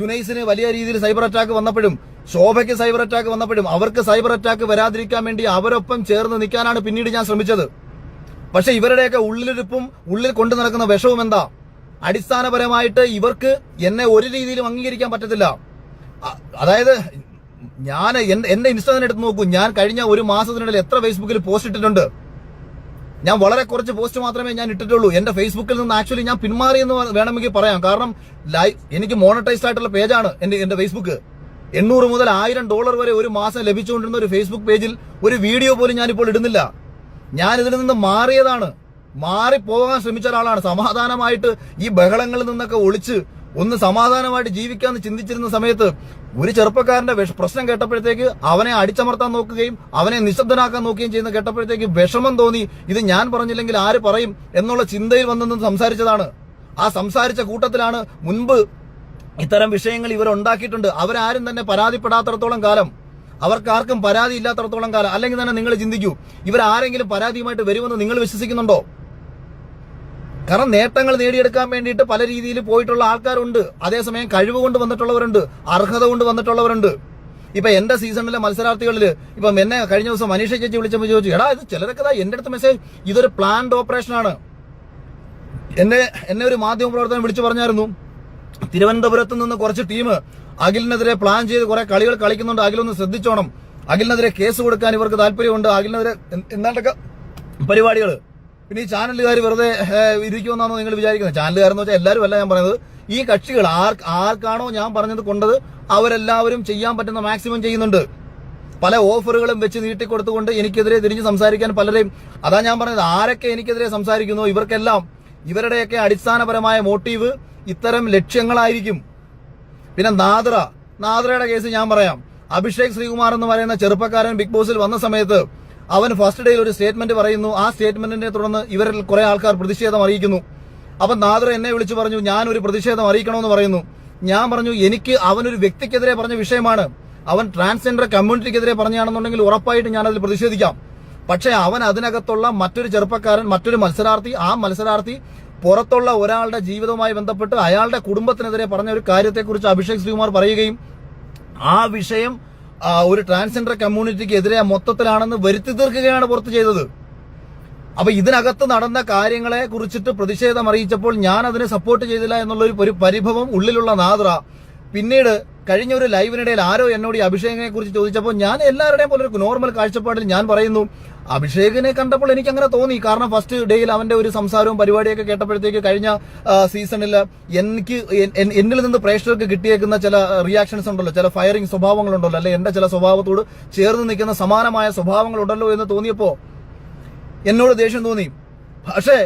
ജുനൈസിന് വലിയ രീതിയിൽ സൈബർ അറ്റാക്ക് വന്നപ്പോഴും ശോഭയ്ക്ക് സൈബർ അറ്റാക്ക് വന്നപ്പോഴും അവർക്ക് സൈബർ അറ്റാക്ക് വരാതിരിക്കാൻ വേണ്ടി അവരൊപ്പം ചേർന്ന് നിൽക്കാനാണ് പിന്നീട് ഞാൻ ശ്രമിച്ചത്. പക്ഷെ ഇവരുടെയൊക്കെ ഉള്ളിലിരിപ്പും ഉള്ളിൽ കൊണ്ടു നടക്കുന്ന വിഷവും എന്താ? അടിസ്ഥാനപരമായിട്ട് ഇവർക്ക് എന്നെ ഒരു രീതിയിലും അംഗീകരിക്കാൻ പറ്റത്തില്ല. അതായത് ഞാൻ എന്റെ എന്റെ ഇൻസ്റ്റാ എടുത്ത് നോക്കൂ. ഞാൻ കഴിഞ്ഞ ഒരു മാസത്തിനിടയിൽ എത്ര ഫേസ്ബുക്കിൽ പോസ്റ്റ് ഇട്ടിട്ടുണ്ട്. ഞാൻ വളരെ കുറച്ച് പോസ്റ്റ് മാത്രമേ ഞാൻ ഇട്ടിട്ടുള്ളൂ. എന്റെ ഫേസ്ബുക്കിൽ നിന്ന് ആക്ച്വലി ഞാൻ പിന്മാറി എന്ന് വേണമെങ്കിൽ പറയാം. കാരണം ലൈവ് എനിക്ക് മോണറ്റൈസ്ഡ് ആയിട്ടുള്ള പേജാണ് എന്റെ എന്റെ ഫേസ്ബുക്ക്. എണ്ണൂറ് മുതൽ ആയിരം ഡോളർ വരെ ഒരു മാസം ലഭിച്ചുകൊണ്ടിരുന്ന ഒരു ഫേസ്ബുക്ക് പേജിൽ ഒരു വീഡിയോ പോലും ഞാനിപ്പോൾ ഇടുന്നില്ല. ഞാൻ ഇതിൽ നിന്ന് മാറിയതാണ്. മാറിപ്പോകാൻ ശ്രമിച്ച ഒരാളാണ്. സമാധാനമായിട്ട് ഈ ബഹളങ്ങളിൽ നിന്നൊക്കെ ഒളിച്ച് ഒന്ന് സമാധാനമായിട്ട് ജീവിക്കാന്ന് ചിന്തിച്ചിരുന്ന സമയത്ത് ഒരു ചെറുപ്പക്കാരന്റെ പ്രശ്നം കേട്ടപ്പോഴത്തേക്ക് അവനെ അടിച്ചമർത്താൻ നോക്കുകയും അവനെ നിശബ്ദനാക്കാൻ നോക്കുകയും ചെയ്യുന്ന കേട്ടപ്പോഴത്തേക്ക് വിഷമം തോന്നി ഇത് ഞാൻ പറഞ്ഞില്ലെങ്കിൽ ആര് പറയും? എന്നുള്ള ചിന്തയിൽ വന്നെന്ന് സംസാരിച്ചതാണ്. ആ സംസാരിച്ച കൂട്ടത്തിലാണ് മുൻപ് ഇത്തരം വിഷയങ്ങൾ ഇവർ ഉണ്ടാക്കിയിട്ടുണ്ട്. അവരാരും തന്നെ പരാതിപ്പെടാത്തടത്തോളം കാലം അവർക്കാർക്കും പരാതി ഇല്ലാത്തടത്തോളം കാലം അല്ലെങ്കിൽ തന്നെ നിങ്ങൾ ചിന്തിക്കൂ ഇവരാരെങ്കിലും പരാതിയുമായിട്ട് വരുമെന്ന് നിങ്ങൾ വിശ്വസിക്കുന്നുണ്ടോ? കാരണം നേട്ടങ്ങൾ നേടിയെടുക്കാൻ വേണ്ടിയിട്ട് പല രീതിയിൽ പോയിട്ടുള്ള ആൾക്കാരുണ്ട്. അതേസമയം കഴിവ് കൊണ്ട് വന്നിട്ടുള്ളവരുണ്ട് അർഹത കൊണ്ട് വന്നിട്ടുള്ളവരുണ്ട്. ഇപ്പൊ എന്റെ സീസണിലെ മത്സരാർത്ഥികളിൽ ഇപ്പം എന്നെ കഴിഞ്ഞ ദിവസം മനീഷ ചേച്ചി വിളിച്ചപ്പോൾ ചോദിച്ചു എടാ ഇത് ചിലരൊക്കെ എന്റെ അടുത്ത് മെസ്സേജ് ഇതൊരു പ്ലാൻഡ് ഓപ്പറേഷൻ ആണ്. എന്നെ എന്നെ ഒരു മാധ്യമ പ്രവർത്തനം വിളിച്ചു പറഞ്ഞായിരുന്നു തിരുവനന്തപുരത്ത് നിന്ന് കുറച്ച് ടീം അഖിലിനെതിരെ പ്ലാൻ ചെയ്ത് കുറെ കളികൾ കളിക്കുന്നുണ്ട് അഖിലൊന്ന് ശ്രദ്ധിച്ചോണം. അഖിലിനെതിരെ കേസ് കൊടുക്കാൻ ഇവർക്ക് താല്പര്യമുണ്ട് അഖിലിനെതിരെ എന്താണ്ടൊക്കെ പരിപാടികൾ പിന്നെ ഈ ചാനലുകാർ വെറുതെ ഇരിക്കുമെന്നാണോ നിങ്ങൾ വിചാരിക്കുന്നത്? ചാനലുകാരെന്ന് വെച്ചാൽ എല്ലാവരും അല്ല ഞാൻ പറയുന്നത്. ഈ കക്ഷികൾ ആർ ആർക്കാണോ ഞാൻ പറഞ്ഞത് കൊണ്ടത് അവരെല്ലാവരും ചെയ്യാൻ പറ്റുന്ന മാക്സിമം ചെയ്യുന്നുണ്ട്. പല ഓഫറുകളും വെച്ച് നീട്ടിക്കൊടുത്തുകൊണ്ട് എനിക്കെതിരെ തിരിഞ്ഞ് സംസാരിക്കാൻ പലരെയും അതാ ഞാൻ പറഞ്ഞത് ആരൊക്കെ എനിക്കെതിരെ സംസാരിക്കുന്നു ഇവർക്കെല്ലാം ഇവരുടെയൊക്കെ അടിസ്ഥാനപരമായ മോട്ടീവ് ഇത്തരം ലക്ഷ്യങ്ങളായിരിക്കും. പിന്നെ നാദ്ര നാദ്രയുടെ കേസ് ഞാൻ പറയാം. അഭിഷേക് ശ്രീകുമാർ എന്ന് പറയുന്ന ചെറുപ്പക്കാരൻ ബിഗ് ബോസിൽ വന്ന സമയത്ത് അവൻ ഫസ്റ്റ് ഡേയിൽ ഒരു സ്റ്റേറ്റ്മെന്റ് പറയുന്നു. ആ സ്റ്റേറ്റ്മെന്റിനെ തുടർന്ന് ഇവരിൽ കുറെ ആൾക്കാർ പ്രതിഷേധം അറിയിക്കുന്നു. അപ്പൊ നാദ്ര എന്നെ വിളിച്ചു പറഞ്ഞു ഞാൻ ഒരു പ്രതിഷേധം അറിയിക്കണമെന്ന് പറയുന്നു. ഞാൻ പറഞ്ഞു എനിക്ക് അവനൊരു വ്യക്തിക്കെതിരെ പറഞ്ഞ വിഷയമാണ്. അവൻ ട്രാൻസ്ജെൻഡർ കമ്മ്യൂണിറ്റിക്കെതിരെ പറഞ്ഞാണെന്നുണ്ടെങ്കിൽ ഉറപ്പായിട്ട് ഞാൻ അതിൽ പ്രതിഷേധിക്കാം. പക്ഷേ അവൻ അതിനകത്തുള്ള മറ്റൊരു ചെറുപ്പക്കാരൻ മറ്റൊരു മത്സരാർത്ഥി ആ മത്സരാർത്ഥി പുറത്തുള്ള ഒരാളുടെ ജീവിതവുമായി ബന്ധപ്പെട്ട് അയാളുടെ കുടുംബത്തിനെതിരെ പറഞ്ഞ ഒരു കാര്യത്തെക്കുറിച്ച് അഭിഷേക് ശ്രീകുമാർ പറയുകയും ആ വിഷയം ഒരു ട്രാൻസ്ജെൻഡർ കമ്മ്യൂണിറ്റിക്ക് എതിരെ മൊത്തത്തിലാണെന്ന് വരുത്തി തീർക്കുകയാണ് പുറത്ത് ചെയ്തത്. അപ്പൊ ഇതിനകത്ത് നടന്ന കാര്യങ്ങളെ കുറിച്ചിട്ട് പ്രതിഷേധം അറിയിച്ചപ്പോൾ ഞാൻ അതിനെ സപ്പോർട്ട് ചെയ്തില്ല എന്നുള്ള ഒരു പരിഭവം ഉള്ളിലുള്ള നാദ്ര. പിന്നീട് കഴിഞ്ഞ ഒരു ലൈവിനിടയിൽ ആരോ എന്നോട് ഈ അഭിഷേകിനെ കുറിച്ച് ചോദിച്ചപ്പോൾ ഞാൻ എല്ലാവരുടെയും പോലെ ഒരു നോർമൽ കാഴ്ചപ്പാടിൽ ഞാൻ പറയുന്നു. അഭിഷേകിനെ കണ്ടപ്പോൾ എനിക്ക് അങ്ങനെ തോന്നി. കാരണം ഫസ്റ്റ് ഡേയിൽ അവന്റെ ഒരു സംസാരവും പരിപാടിയൊക്കെ കേട്ടപ്പോഴത്തേക്ക് കഴിഞ്ഞ സീസണിൽ എനിക്ക് എന്നിൽ നിന്ന് പ്രേക്ഷകർക്ക് കിട്ടിയേക്കുന്ന ചില റിയാക്ഷൻസ് ഉണ്ടല്ലോ. ചില ഫയറിംഗ് സ്വഭാവങ്ങളുണ്ടല്ലോ. അല്ലെ എന്റെ ചില സ്വഭാവത്തോട് ചേർന്ന് നിൽക്കുന്ന സമാനമായ സ്വഭാവങ്ങളുണ്ടല്ലോ എന്ന് തോന്നിയപ്പോ എന്നോട് ദേഷ്യം തോന്നി. പക്ഷേ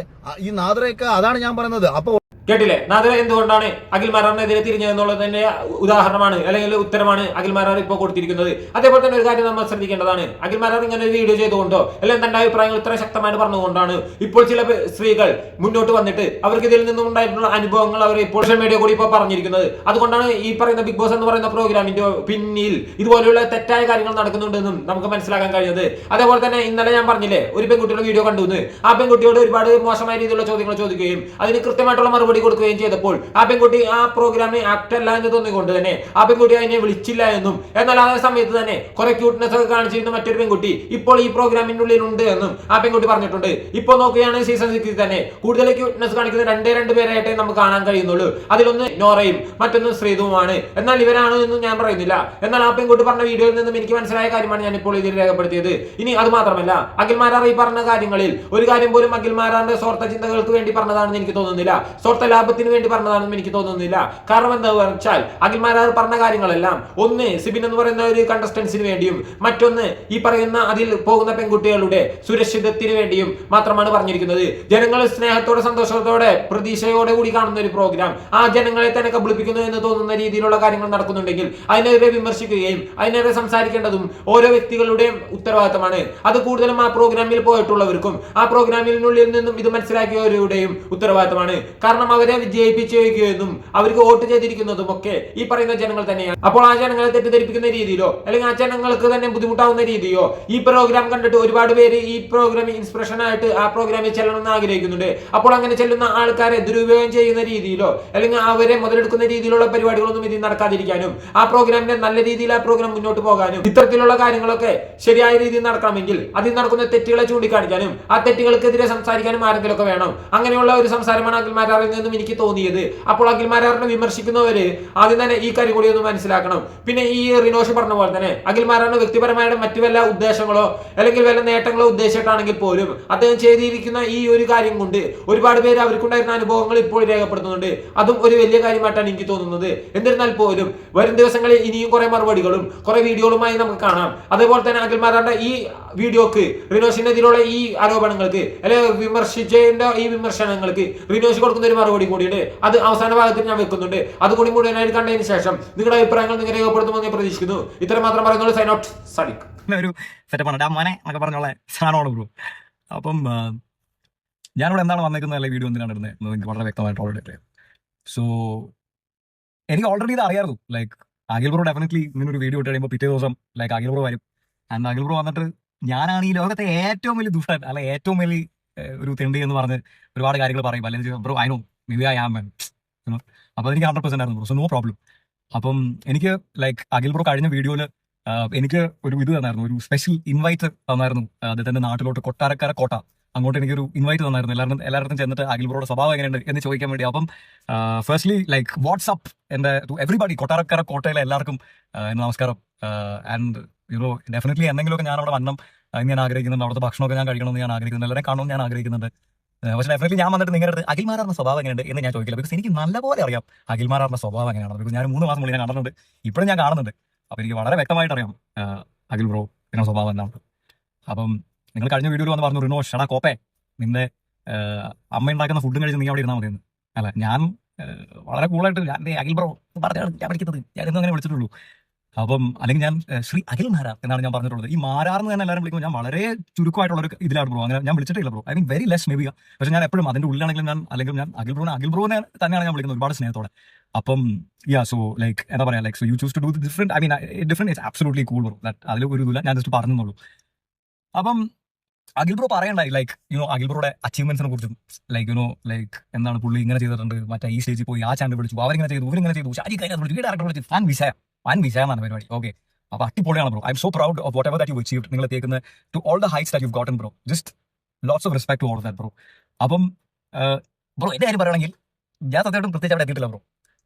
ഈ നാദ്രയൊക്കെ അതാണ് ഞാൻ പറയുന്നത്. അപ്പൊ കേട്ടില്ലേ? നാദര എന്തുകൊണ്ടാണ് അഖിൽ മാരാറിനെതിരെ തിരിഞ്ഞതെന്നുള്ളത് തന്നെ ഉദാഹരണമാണ് അല്ലെങ്കിൽ ഉത്തരമാണ് അഖിൽ മാരാർ ഇപ്പോൾ കൊടുത്തിരിക്കുന്നത്. അതേപോലെ തന്നെ ഒരു കാര്യം നമ്മൾ ശ്രദ്ധിക്കേണ്ടതാണ്. അഖിൽ മാരാർ ഇങ്ങനെ ഒരു വീഡിയോ ചെയ്തുകൊണ്ടോ അല്ലെങ്കിൽ തന്റെ അഭിപ്രായങ്ങൾ ഇത്ര ശക്തമായിട്ട് പറഞ്ഞുകൊണ്ടാണ് ഇപ്പോൾ ചില സ്ത്രീകൾ മുന്നോട്ട് വന്നിട്ട് അവർക്ക് ഇതിൽ നിന്നും ഉണ്ടായിട്ടുള്ള അനുഭവങ്ങൾ അവർ ഇപ്പോൾ സോഷ്യൽ മീഡിയ കൂടി ഇപ്പോൾ പറഞ്ഞിരിക്കുന്നത്. അതുകൊണ്ടാണ് ഈ പറയുന്ന ബിഗ് ബോസ് എന്ന് പറയുന്ന പ്രോഗ്രാമിന്റെ പിന്നിൽ ഇതുപോലെയുള്ള തെറ്റായ കാര്യങ്ങൾ നടക്കുന്നുണ്ടെന്നും നമുക്ക് മനസ്സിലാക്കാൻ കഴിയുന്നത് അതേപോലെ തന്നെ ഇന്നലെ ഞാൻ പറഞ്ഞില്ലേ ഒരു പെൺകുട്ടിയുടെ വീഡിയോ കണ്ടു ആ പെൺകുട്ടിയോട് ഒരുപാട് മോശമായ രീതിയിലുള്ള ചോദ്യങ്ങൾ ചോദിക്കുകയും അതിന് കൃത്യമായിട്ടുള്ള മറുപടി കൊടുക്കുകയും ചെയ്തപ്പോൾ ആ പെൺകുട്ടി ആ പ്രോഗ്രാമിൽ ആക്ട് അല്ല എന്ന് തോന്നിക്കൊണ്ട് തന്നെ ആ പെൺകുട്ടി അതിനെ വിളിച്ചില്ല എന്നും എന്നാൽ അതേ സമയത്ത് തന്നെ കുറെ ക്യൂട്ട്നെസ് ഒക്കെ കാണിച്ചിരുന്ന മറ്റൊരു പെൺകുട്ടി ഇപ്പോൾ ഈ പ്രോഗ്രാമിനുള്ളിൽ ഉണ്ട് എന്നും ആ പെൺകുട്ടി പറഞ്ഞിട്ടുണ്ട്. ഇപ്പോൾ നോക്കുകയാണ് സീസൺ സിക്സിൽ തന്നെ കൂടുതൽ ക്യൂട്ട്നെസ് കാണിക്കുന്ന രണ്ടേ രണ്ട് പേരായിട്ടേ നമുക്ക് കാണാൻ കഴിയുന്നുള്ളൂ. അതിലൊന്ന് നോറയും മറ്റൊന്ന് ശ്രീതുവുമാണ് എന്നാൽ ഇവരാണ് എന്നും ഞാൻ പറയുന്നില്ല. എന്നാൽ ആ പെൺകുട്ടി പറഞ്ഞ വീഡിയോയിൽ നിന്നും എനിക്ക് മനസ്സിലായ കാര്യമാണ് ഞാൻ ഇപ്പോൾ ഇതിൽ രേഖപ്പെടുത്തിയത്. ഇനി അത് മാത്രമല്ല അഖിൽമാരാർ ഈ പറഞ്ഞ കാര്യങ്ങളിൽ ഒരു കാര്യം പോലും അഖിൽമാരാറിന്റെ സ്വാർത്ഥ ചിന്തകൾക്ക് വേണ്ടി പറഞ്ഞതാണെന്ന് എനിക്ക് തോന്നുന്നില്ല. സ്വാർത്ഥ ലാഭത്തിന് വേണ്ടി പറഞ്ഞതാണെന്ന് എനിക്ക് തോന്നുന്നില്ല. കാരണം എന്താ വെച്ചാൽ അഖിൽമാരാർ പറഞ്ഞ കാര്യങ്ങളെല്ലാം ഒന്ന് സിബിൻ എന്ന് പറയുന്ന ഒരു കണ്ടസ്റ്റൻസിന് വേണ്ടിയും മറ്റൊന്ന് ഈ പറയുന്ന അതിൽ പോകുന്ന പെൺകുട്ടികളുടെ സുരക്ഷിതത്തിന് വേണ്ടിയും മാത്രമാണ് പറഞ്ഞിരിക്കുന്നത്. ജനങ്ങൾ സ്നേഹത്തോടെ സന്തോഷത്തോടെ പ്രതീക്ഷയോടെ കൂടി കാണുന്ന ഒരു പ്രോഗ്രാം ആ ജനങ്ങളെ തന്നെ കബളിപ്പിക്കുന്നു എന്ന് തോന്നുന്ന രീതിയിലുള്ള കാര്യങ്ങൾ നടക്കുന്നുണ്ടെങ്കിൽ അതിനെതിരെ വിമർശിക്കുകയും അതിനെതിരെ സംസാരിക്കേണ്ടതും ഓരോ വ്യക്തികളുടെയും ഉത്തരവാദിത്തമാണ്. അത് കൂടുതലും ആ പ്രോഗ്രാമിൽ പോയിട്ടുള്ളവർക്കും ആ പ്രോഗ്രാമിനുള്ളിൽ നിന്നും ഇത് മനസ്സിലാക്കിയവരുടെയും ഉത്തരവാദിത്തമാണ്. കാരണം അവരെ വിജയിപ്പിച്ചുവെക്കുകയെന്നും അവർക്ക് വോട്ട് ചെയ്തിരിക്കുന്നതും ഒക്കെ ഈ പറയുന്ന ജനങ്ങൾ തന്നെയാണ്. അപ്പോൾ ആ ജനങ്ങളെ തെറ്റിദ്ധരിപ്പിക്കുന്ന രീതിയിലോ അല്ലെങ്കിൽ ആ ജനങ്ങൾക്ക് തന്നെ ബുദ്ധിമുട്ടാവുന്ന രീതിയോ ഈ പ്രോഗ്രാം കണ്ടിട്ട് ഒരുപാട് പേര് ഈ പ്രോഗ്രാം ഇൻസ്പിറേഷൻ ആയിട്ട് ആ പ്രോഗ്രാമിൽ ചെല്ലണമെന്ന് ആഗ്രഹിക്കുന്നുണ്ട്. അപ്പോൾ അങ്ങനെ ചെല്ലുന്ന ആൾക്കാരെ ദുരുപയോഗം ചെയ്യുന്ന രീതിയിലോ അല്ലെങ്കിൽ അവരെ മുതലെടുക്കുന്ന രീതിയിലുള്ള പരിപാടികളൊന്നും ഇതിൽ നടക്കാതിരിക്കാനും ആ പ്രോഗ്രാമിനെ നല്ല രീതിയിൽ ആ പ്രോഗ്രാം മുന്നോട്ട് പോകാനും ഇത്തരത്തിലുള്ള കാര്യങ്ങളൊക്കെ ശരിയായ രീതിയിൽ നടക്കണമെങ്കിൽ അതിൽ നടക്കുന്ന തെറ്റുകളെ ചൂണ്ടിക്കാണിക്കാനും ആ തെറ്റുകൾക്കെതിരെ സംസാരിക്കാനും ആരെങ്കിലും ഒക്കെ വേണം. അങ്ങനെയുള്ള ഒരു സംസാരമാണ് അഖിൽമാരാറിൽ നിന്നും എനിക്ക് തോന്നിയത്. അപ്പോൾ അഖിൽമാരാറിനെ വിമർശിക്കുന്നവര് ആദ്യം തന്നെ ഈ കാര്യം കൂടി ഒന്ന് മനസ്സിലാക്കണം. പിന്നെ ഈ റിനോഷ് പറഞ്ഞ പോലെ തന്നെ അഖിൽമാരാറിന് വ്യക്തിപരമായ മറ്റു വല്ല ഉദ്ദേശങ്ങളോ അല്ലെങ്കിൽ വല്ല നേട്ടങ്ങളോ ഉദ്ദേശിച്ചിട്ടാണെങ്കിൽ പോലും അദ്ദേഹം ചെയ്തിരിക്കുന്ന ഈ ഒരു കാര്യം കൊണ്ട് ഒരുപാട് പേര് അവർക്കുണ്ടായിരുന്ന അനുഭവങ്ങൾ ഇപ്പോൾ രേഖപ്പെടുത്തുന്നുണ്ട്. അതും ഒരു വലിയ കാര്യമായിട്ടാണ് എനിക്ക് തോന്നുന്നത്. എന്നിരുന്നാൽ പോലും വരും ദിവസങ്ങളിൽ ഇനിയും കുറെ മറുപടികളും കുറെ വീഡിയോകളുമായി നമുക്ക് കാണാം. അതേപോലെ തന്നെ അഖിൽമാരാറിന്റെ ഈ വീഡിയോക്ക് റിനോഷിനെതിരെയുള്ള ഈ ആരോപണങ്ങൾക്ക് അല്ലെങ്കിൽ വിമർശിച്ചതിന്റെ ഈ വിമർശനങ്ങൾക്ക് റിനോഷ് കൊടുക്കുന്ന ഒരു മറുപടി കൂടിയുണ്ട്. അത് അവസാന ഭാഗത്തിൽ ഞാൻ വെക്കുന്നുണ്ട്. അതുകൂടി മുഴുവനായിട്ട് കണ്ടതിന് ശേഷം നിങ്ങളുടെ അഭിപ്രായങ്ങൾ നിങ്ങൾ രേഖപ്പെടുത്തുമെന്ന് ഞാൻ പ്രതീക്ഷിക്കുന്നു. ഇത്ര മാത്രം പറയുന്നത് സൈൻ ഔട്ട് പിന്നെ ഒരു സെറ്റപ്പാണ് ഡാ മോനെ എന്നൊക്കെ പറഞ്ഞോളെ സാധനമാണ് ബ്രോ അപ്പം ഞാനിവിടെ എന്താണ് വന്നേക്കുന്നത് അല്ലെങ്കിൽ വീഡിയോ എന്തിനാണ് ഇടുന്നത്? വളരെ വ്യക്തമായിട്ട് ഓൾറെഡി അറിയാം. സോ എനിക്ക് ഓൾറെഡി ഇത് അറിയാമായിരുന്നു ലൈക്ക് അഖിൽ ബ്രോ ഡെഫിനറ്റ്ലി ഇങ്ങനെ ഒരു വീഡിയോ ഇട്ട് കഴിയുമ്പോൾ പിറ്റേ ദിവസം ലൈക്ക് അഖിൽ ബ്രോ വരും. ആൻഡ് അഖിൽ ബ്രോ വന്നിട്ട് ഞാനാണ് ഈ ലോകത്തെ ഏറ്റവും വലിയ ദുഷ്ടൻ അല്ലെ ഏറ്റവും വലിയ ഒരു തിണ്ടി എന്ന് പറഞ്ഞ് ഒരുപാട് കാര്യങ്ങൾ പറയും. അല്ലെങ്കിൽ bro I know maybe I am അപ്പോൾ എനിക്ക് ഹൺഡ്രഡ് പെർസെന്റ് ആയിരുന്നു സോ നോ പ്രോബ്ലം അപ്പം എനിക്ക് ലൈക്ക് അഖിൽ ബ്രോ കഴിഞ്ഞ വീഡിയോയിൽ എനിക്ക് ഒരു ഇത് തന്നായിരുന്നു. ഒരു സ്പെഷ്യൽ ഇൻവൈറ്റ് തന്നായിരുന്നു. അദ്ദേഹത്തിന്റെ നാട്ടിലോട്ട് കൊട്ടാരക്കര കോട്ട. അങ്ങോട്ട് എനിക്കൊരു ഇൻവൈറ്റ് തന്നായിരുന്നു. എല്ലാവരും എല്ലായിടത്തും ചെന്നിട്ട് അഖിൽ ബ്രോയുടെ സ്വഭാവം എങ്ങനെയുണ്ട് എന്ന് ചോദിക്കാൻ വേണ്ടി. അപ്പം ഫസ്റ്റ്ലി ലൈക്ക് വാട്സ്ആപ്പ് എന്റെ എവറിബഡി കൊട്ടാരക്കര കോട്ടയിലെ എല്ലാവർക്കും നമസ്കാരം. ആൻഡ് യുനോ ഡെഫിനറ്റ്ലി എന്തെങ്കിലുമൊക്കെ ഞാൻ അവിടെ വന്നം ഞാൻ ആഗ്രഹിക്കുന്നുണ്ട്. അവിടുത്തെ ഭക്ഷണമൊക്കെ ഞാൻ കഴിക്കണമെന്ന് ഞാൻ ആഗ്രഹിക്കുന്നുണ്ട്. എല്ലാവരെയും കാണണമെന്ന് ഞാൻ ആഗ്രഹിക്കുന്നുണ്ട്. പക്ഷേ ഡെഫിനറ്റ്ലി ഞാൻ വന്നിട്ട് നിങ്ങളുടെ അടുത്ത് അഖിൽമാരാറിന്റെ സ്വഭാവം എങ്ങനെയുണ്ട് എന്ന് ഞാൻ ചോദിക്കില്ല. ബിക്കോസ് എനിക്ക് നല്ലപോലെ അറിയാം അഖിൽമാരാറിന്റെ സ്വഭാവം എങ്ങനെയാണ് ബിക്കോസ് ഞാൻ മൂന്ന് മാസം മുന്നേ ഞാൻ കാണുന്നുണ്ട്. ഇപ്പോഴും ഞാൻ കാണുന്നുണ്ട്. അപ്പൊ എനിക്ക് വളരെ വ്യക്തമായിട്ട് അറിയാം അഖിൽ ബ്രോ എന്നുള്ള സ്വഭാവം എന്താണ് അപ്പം നിങ്ങൾ കഴിഞ്ഞ വീഡിയോയിൽ വന്ന് പറഞ്ഞു റിനോ ഷടാ കോപ്പേ. നിന്റെ അമ്മ ഉണ്ടാക്കുന്ന ഫുഡും കഴിച്ച് നീ അവിടെ ഇരുന്നാൽ മതിയെന്ന്. അല്ല ഞാൻ വളരെ കൂളായിട്ട് ഞാൻ അഖിൽ ബ്രോ പറഞ്ഞാണ് ഞാൻ പഠിക്കുന്നത്. ഞാൻ ഇന്നും അങ്ങനെ വിളിച്ചിട്ടുള്ളൂ. അപ്പം അല്ലെങ്കിൽ ഞാൻ ശ്രീ അഖിൽ മാരാർ എന്നാണ് ഞാൻ പറഞ്ഞിട്ടുള്ളത്. ഈ മാരാർ എന്ന് തന്നെ എല്ലാവരും വിളിക്കുമ്പോൾ ഞാൻ വളരെ ചുരുക്കമായിട്ടുള്ള ഒരു ഇതിലാണ് ബ്രോ അങ്ങനെ ഞാൻ വിളിച്ചിട്ടില്ല bro I mean very less may പക്ഷെ ഞാൻ എപ്പോഴും അതിന്റെ ഉള്ളിലാണെങ്കിലും ഞാൻ അല്ലെങ്കിൽ ഞാൻ അഖിൽ ബ്രോനെ അഖിൽ ബ്രോനെ തന്നെയാണ് ഞാൻ വിളിക്കുന്നത് ഒരുപാട് സ്നേഹത്തോടെ. അപ്പം യാ സോ ലൈക്ക് എന്താ പറയാ like so you choose to do different I mean different it's absolutely cool bro that അതിൽ ഒരു ഇതില്ല ഞാൻ ജസ്റ്റ് പറഞ്ഞെന്നുള്ളൂ. അപ്പം അഖിൽ ബ്രോ പറയണ്ടായി ലൈക്ക് യുനോ അഖിൽ ബ്രോയുടെ അച്ചീവ്മെന്റ്സിനെ കുറിച്ചും ലൈക്ക് യുനോ ലൈക്ക് എന്താണ് പുള്ളി ഇങ്ങനെ ചെയ്തിട്ടുണ്ട് മറ്റേ ഈ സ്റ്റേജിൽ പോയി ആ ചാനൽ വിളിച്ചു അവരിങ്ങനെ ചെയ്തു ഇവരിങ്ങനെ ചെയ്തു ഷാജി ഈ ഡയറക്ടർ വിളിച്ചു ഫാൻ വിഷയ ഫാൻ വിജയമാണ് പരിപാടി. ഓക്കെ അപ്പൊ അടിപൊളിയാണ് bro I'm so proud of whatever that you achieve നിങ്ങൾ എത്തിയേക്കുന്നത് to all the heights that you gotten bro just lots of respect to that bro അപ്പം ബ്രോ എന്റെ കാര്യം പറയുകയാണെങ്കിൽ ഞാൻ സത്യമായിട്ടും പ്രത്യേകിച്ച് അവിടെ എത്തിയിട്ടില്ല ബ്രോ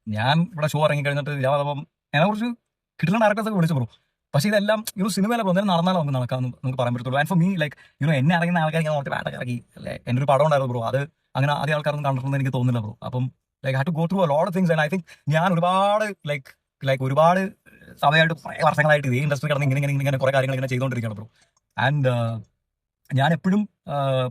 ഞാൻ ഇവിടെ ഷോ ഇറങ്ങി കഴിഞ്ഞിട്ട് ഞാൻ അപ്പം എന്നെ കുറിച്ച് കിട്ടുന്ന ഡയറക്ടേഴ്സ് ഒക്കെ വിളിച്ചു ബ്രോ പക്ഷേ ഇതെല്ലാം യുനോ സിനിമയിലെ എന്തായാലും നടന്നാലും നമുക്ക് നടക്കാൻ നമുക്ക് പറയാൻ പറ്റത്തുള്ളൂ. And for me like you know എന്നെ അറിയുന്ന ആൾക്കാർ ഞാൻ നോക്കി വേണ്ട ഇറങ്ങി അല്ലെ? എന്റെ ഒരു പടം ഉണ്ടായിരുന്നു ബ്രോ അത് അങ്ങനെ ആദ്യ ആൾക്കാരൊന്നും കണ്ടിട്ടുണ്ടെന്ന് എനിക്ക് തോന്നുന്നില്ല ബ്രോ അപ്പം like have to go through load things and I think ഞാൻ ഒരുപാട് ലൈക്ക് ലൈക്ക് ഒരുപാട് സമയമായിട്ട് കുറേ വർഷങ്ങളായിട്ട് ഇതേ ഇൻഡസ്ട്രി കിടന്ന് ഇങ്ങനെ ഇങ്ങനെ ഇങ്ങനെ കുറേ കാര്യങ്ങൾ ഇങ്ങനെ ചെയ്തുകൊണ്ടിരിക്കുകയാണ് ബ്രോ ആൻഡ് uh, ഞാൻ എപ്പോഴും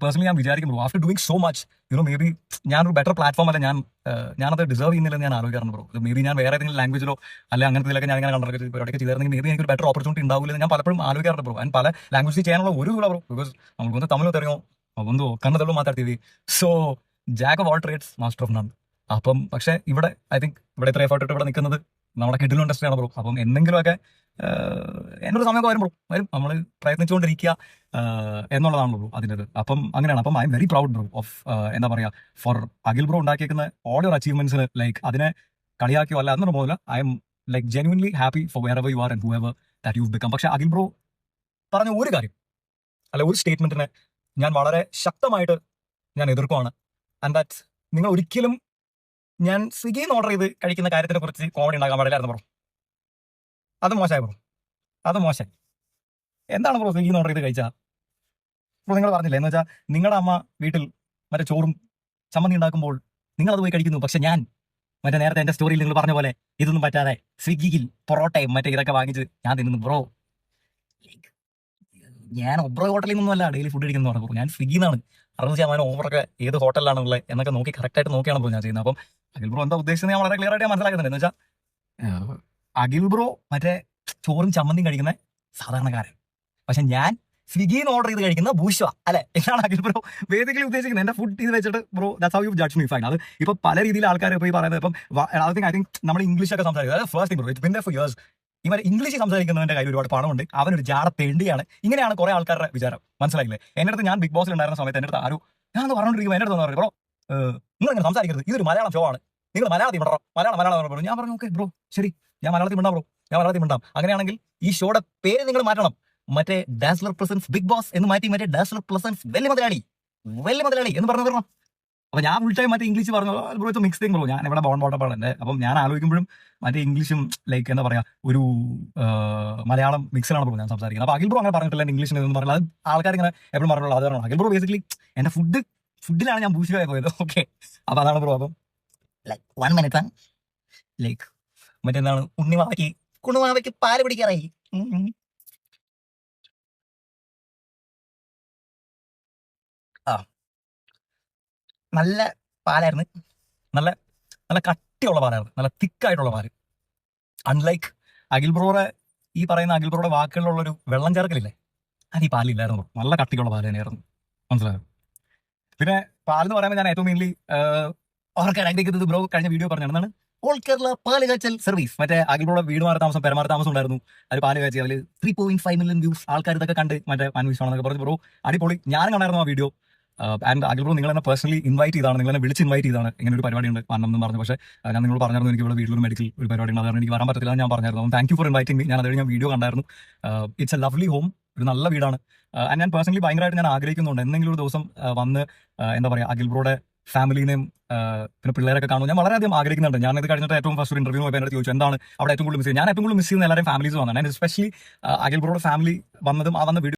പേഴ്സണലി uh, ഞാൻ വിചാരിക്കും bro after doing so much you know maybe ഞാനൊരു ബെറ്റർ പ്ലാറ്റ്ഫോം അല്ല ഞാൻ uh, ഞാനത് ഡിസേർവ് ചെയ്യുന്നില്ലെന്ന് ഞാൻ ആലോചിക്കാറുണ്ട് ബ്രോ മേ ബി ഞാൻ വേറെ ഏതെങ്കിലും ലാംഗ്വേജിലോ അല്ല അങ്ങനത്തെ ഇതിലൊക്കെ ഞാൻ ഇങ്ങനെ കണ്ടൊക്കെ പരിപാടിയൊക്കെ ചെയ്തായിരുന്നു മേ ബി എനിക്ക് ഒരു ബെറ്റർ ഓപ്പർച്യൂണിറ്റി ഉണ്ടാവില്ല ഞാൻ പലപ്പോഴും ആലോചിക്കാറുണ്ട് ബ്രോ ഞാൻ പല ലാംഗ്വേജിൽ ചെയ്യാനുള്ള ഒരു കൂടെ ബ്രോ ബിക്കോസ് നമുക്ക് ഒന്ന് തമിഴോ തെറിയോ ഒന്ന് കണ്ണതള്ളൂ മാറ്റാർത്തീവി so jack of all trades master of none അപ്പം പക്ഷേ ഇവിടെ ഐ തിങ്ക് ഇവിടെ ഇത്ര എഫേർട്ട് ഇവിടെ നിൽക്കുന്നത് നമ്മുടെ കിഡിലും ഇൻഡസ്ട്രിയാണ് ബ്രോ. അപ്പം എന്തെങ്കിലുമൊക്കെ എന്നൊരു സമയമൊക്കെ വരും ബ്രോ വരും. നമ്മൾ പ്രയത്നിച്ചുകൊണ്ടിരിക്കുക എന്നുള്ളതാണ് ബ്രോ അതിന്റെ അപ്പം അങ്ങനെയാണ്. അപ്പം I'm very proud bro of എന്താ പറയുക ഫോർ അഖിൽ ബ്രോ ഉണ്ടാക്കിയേക്കുന്ന ഓൾ യുവർ അച്ചീവ്മെന്റ്സിന് ലൈക്ക് അതിനെ കളിയാക്കിയോ അല്ല അതൊന്നും പോലെ I'm like genuinely happy for wherever you are and whoever that you become പക്ഷേ അഖിൽ ബ്രോ പറഞ്ഞ ഒരു കാര്യം അല്ല ഒരു സ്റ്റേറ്റ്മെന്റിനെ ഞാൻ വളരെ ശക്തമായിട്ട് ഞാൻ എതിർക്കുവാണ്. ആൻഡ് ദാറ്റ് നിങ്ങൾ ഒരിക്കലും ഞാൻ സ്വിഗ്ഗിയിൽ നിന്ന് ഓർഡർ ചെയ്ത് കഴിക്കുന്ന കാര്യത്തിനെ കുറിച്ച് കോമഡി ഉണ്ടാക്കാൻ പാടില്ലായിരുന്നു ബ്രോ അത് മോശമായി ബ്രോ അത് മോശം എന്താണ് ബ്രോ സ്വിഗ്ഗിന്ന് ഓർഡർ ചെയ്ത് കഴിച്ചാൽ ബ്രോ നിങ്ങൾ പറഞ്ഞില്ലേ എന്ന് വെച്ചാൽ നിങ്ങളുടെ അമ്മ വീട്ടിൽ മറ്റേ ചോറും ചമ്മന്തി ഉണ്ടാക്കുമ്പോൾ നിങ്ങൾ അത് പോയി കഴിക്കുന്നു പക്ഷെ ഞാൻ മറ്റേ നേരത്തെ എന്റെ സ്റ്റോറിയിൽ നിങ്ങൾ പറഞ്ഞ പോലെ ഇതൊന്നും പറ്റാതെ സ്വിഗ്ഗിയിൽ പൊറോട്ടയും മറ്റേ ഇതൊക്കെ വാങ്ങിച്ച് ഞാൻ തിന്നുന്നു ബ്രോ ഞാൻ ഒബ്രോ ഹോട്ടലിൽ നിന്നല്ല ഡെയിലി ഫുഡ് കഴിക്കുന്നു ബ്രോ ഞാൻ സ്വിഗ്ഗിയിൽ നിന്നാണ്. അറുപത് ശതമാനം ഓഫറൊക്കെ ഏത് ഹോട്ടലിലാണുള്ളത് എന്നൊക്കെ നോക്കി കറക്റ്റായിട്ട് നോക്കിയാണ് ബ്രോ ഞാൻ ചെയ്യുന്നത്. അപ്പം അഖിൽ ബ്രോ എന്താ ഉദ്ദേശിച്ചത് ഞാൻ വളരെ ക്ലിയർ ആയിട്ട് മനസ്സിലാക്കുന്നുണ്ട്. എന്ന് വെച്ചാൽ അഖിൽ ബ്രോ മറ്റേ ചോറും ചമ്മന്തിയും കഴിക്കുന്ന സാധാരണക്കാരൻ. പക്ഷെ ഞാൻ സ്വിഗ്ഗിയിൽ നിന്ന് ഓർഡർ ചെയ്ത് കഴിക്കുന്ന ഭൂഷ അല്ലെ? എന്നാണ് അഖിൽ ബ്രോ ബേസിക്കലി ഉദ്ദേശിക്കുന്നത്. എന്റെ ഫുഡ് ഇത് വെച്ചിട്ട് bro that's how you judge me fine അത് ഇപ്പൊ പല രീതിയിൽ ആൾക്കാർ പോയി പറയുന്നത് ഇപ്പം ഐ തിങ്ക് നമ്മൾ ഇംഗ്ലീഷ് ഒക്കെ സംസാരിക്കുന്നത് first bro it been for years ഇവൻ ഇംഗ്ലീഷ് സംസാരിക്കുന്നവന്റെ കയ്യിൽ ഒരുപാട് പണമുണ്ട്. ഒരു ജാറ തെണ്ടിയാണ്. ഇങ്ങനെയാണ് കുറെ ആൾക്കാരുടെ വിചാരം. മനസ്സിലായില്ലേ? എന്റെ അടുത്ത് ഞാൻ ബിഗ് ബോസിൽ ഉണ്ടായിരുന്ന സമയത്ത് എന്റെ അടുത്ത് ആരും ഞാൻ അത് പറഞ്ഞോണ്ടിരിക്കുമ്പോൾ എന്റെ അടുത്ത് പറഞ്ഞു ബ്രോ നിങ്ങൾ ഇങ്ങനെ സംസാരിക്കരുത്? ഇതൊരു മലയാളം ഷോ ആണ്. നിങ്ങൾ മലയാളത്തിൽ മിണ്ടോ മലയാളം മലയാളം പറഞ്ഞു ഞാൻ പറഞ്ഞു ഓക്കെ ബ്രോ ശരി. ഞാൻ മലയാളത്തിൽ മിണ്ടാം ബ്രോ. ഞാൻ മലയാളത്തിൽ മിണ്ടാം. അങ്ങനെയാണെങ്കിൽ ഈ ഷോയുടെ പേര് നിങ്ങൾ മാറ്റണം. മറ്റേ ഡാസ്ലർ പ്രസൻസ് ബിഗ് ബോസ് എന്ന് മാറ്റി മറ്റേ ഡാസ്ലർ പ്ലസൻസ് വെല്ലി മുതലാളി എന്ന് പറഞ്ഞു തരണം അപ്പൊ ഞാൻ ഫുൾ ടൈം മറ്റേ ഇംഗ്ലീഷ് പറഞ്ഞു? ബ്രോ മിക്സ് ബ്രോ ഞാൻ ഇവിടെ ബോൺ ബോട്ടപ്പാണ് എന്റെ അപ്പം ഞാൻ ആലോചിക്കുമ്പോഴും മറ്റേ ഇംഗ്ലീഷും ലൈക്ക് എന്താ പറയാ ഒരു മലയാളം മിക്സിലാണ് ബ്രോ ഞാൻ സംസാരിക്കുന്നത്. അപ്പൊ അഖിൽ ബ്രോ അങ്ങനെ പറഞ്ഞിട്ടില്ല ഇംഗ്ലീഷ് എന്ന് പറഞ്ഞാൽ അത് ആൾക്കാർ ഇങ്ങനെ എപ്പോഴും പറഞ്ഞുള്ളൂ അതാണ് അഖിൽ ബ്രോ ബേസിക്കലി എന്റെ ഫുഡ് ഫുഡിലാണ് ഞാൻ ഭൂഷിയായി പോയത്. ഓക്കെ അപ്പൊ അതാണ് ബ്രോ അപ്പം ലൈക്ക് വൺ മിനിറ്റ് ലൈക്ക് മറ്റെന്താണ് ഉണ്ണിമാവയ്ക്ക് കുണുമാവയ്ക്ക് പാൽ പിടിക്കാറായി. നല്ല പാലായിരുന്നു. നല്ല നല്ല കട്ടിയുള്ള പാലായിരുന്നു. നല്ല തിക്കായിട്ടുള്ള പാൽ. അൺലൈക്ക് അഖിൽ ബ്രോയുടെ ഈ പറയുന്ന അഖിൽ ബ്രോയുടെ വാക്കുകളിലുള്ള ഒരു വെള്ളം ചേർക്കലില്ലേ? അത് ഈ പാലില്ലായിരുന്നു. നല്ല കട്ടിയുള്ള പാൽ തന്നെയായിരുന്നു. മനസ്സിലായോ? പിന്നെ പാൽ എന്ന് പറയുമ്പോൾ ഞാൻ ഏറ്റവും മെയിൻലി അവർക്ക് ആഗ്രഹിക്കുന്നത് ബ്രോ കഴിഞ്ഞ വീഡിയോ പറഞ്ഞു ഓൾ കേരള പാൽ കാച്ചൽ സർവീസ് മറ്റേ ബ്രോയുടെ വീട് മാറി താമസം പെരമാറി താമസം ഉണ്ടായിരുന്നു. അത് പാൽ കാച്ചി അതിൽ three point five million views ആൾക്കാർ ഇതൊക്കെ കണ്ട് മറ്റേ അന്വേഷിച്ചാണെന്നൊക്കെ പറഞ്ഞു ബ്രോ അടിപൊളി. ഞാനും കണ്ടായിരുന്നു ആ വീഡിയോ ആൻഡ് അഖിൽ ബ്രോ നിങ്ങൾ എന്നെ പേഴ്സണലി ഇൻവൈറ്റ് ചെയ്താണ്. നിങ്ങൾ എന്നെ വിളിച്ച് ഇൻവൈറ്റ് ചെയ്താണ്. ഇങ്ങനെ ഒരു പരിപാടി ഉണ്ട് വരണം എന്ന് പറഞ്ഞു. പക്ഷേ ഞാൻ നിങ്ങൾ പറഞ്ഞായിരുന്നു എനിക്ക് ഇവിടെ വീട്ടിലൊരു മെഡിക്കൽ ഒരു പരിപാടി ഉണ്ട്. അതുകൊണ്ട് എനിക്ക് വരാൻ പറ്റത്തില്ല ഞാൻ പറഞ്ഞായിരുന്നു. Thank you for inviting me ഞാൻ അത് ഞാൻ വീഡിയോ കണ്ടായിരുന്നു. ഇറ്റ്സ് എ ലവ്ലി ഹോം ഒരു നല്ല വീടാണ്. ആൻഡ് ഞാൻ പേഴ്സണലി ഭയങ്കരമായിട്ട് ഞാൻ ആഗ്രഹിക്കുന്നുണ്ട്. എന്തെങ്കിലും ഒരു ദിവസം വന്ന് എന്താ പറയുക അഖിൽ ബ്രോയുടെ ഫാമിലിനെയും പിന്നെ പിള്ളേരൊക്കെ കാണും ഞാൻ വളരെയധികം ആഗ്രഹിക്കുന്നുണ്ട്. ഞാൻ ഇത് കഴിഞ്ഞിട്ട് ഏറ്റവും ഫസ്റ്റ് ഒരു ഇന്റർവ്യൂ എന്നോട് ചോദിച്ചു എന്താണ് അവിടെ ഏറ്റവും കൂടുതൽ മിസ് ചെയ്യുന്നത്? ഞാൻ ഏറ്റവും കൂടുതൽ മിസ് ചെയ്യുന്ന എല്ലാവരും ഫാമിലീസ് വന്നതാണ് ആൻഡ് എസ്പെഷ്യലി അഖിൽ ബ്രോയുടെ ഫാമിലി വന്നതും ആ വന്ന വീഡിയോ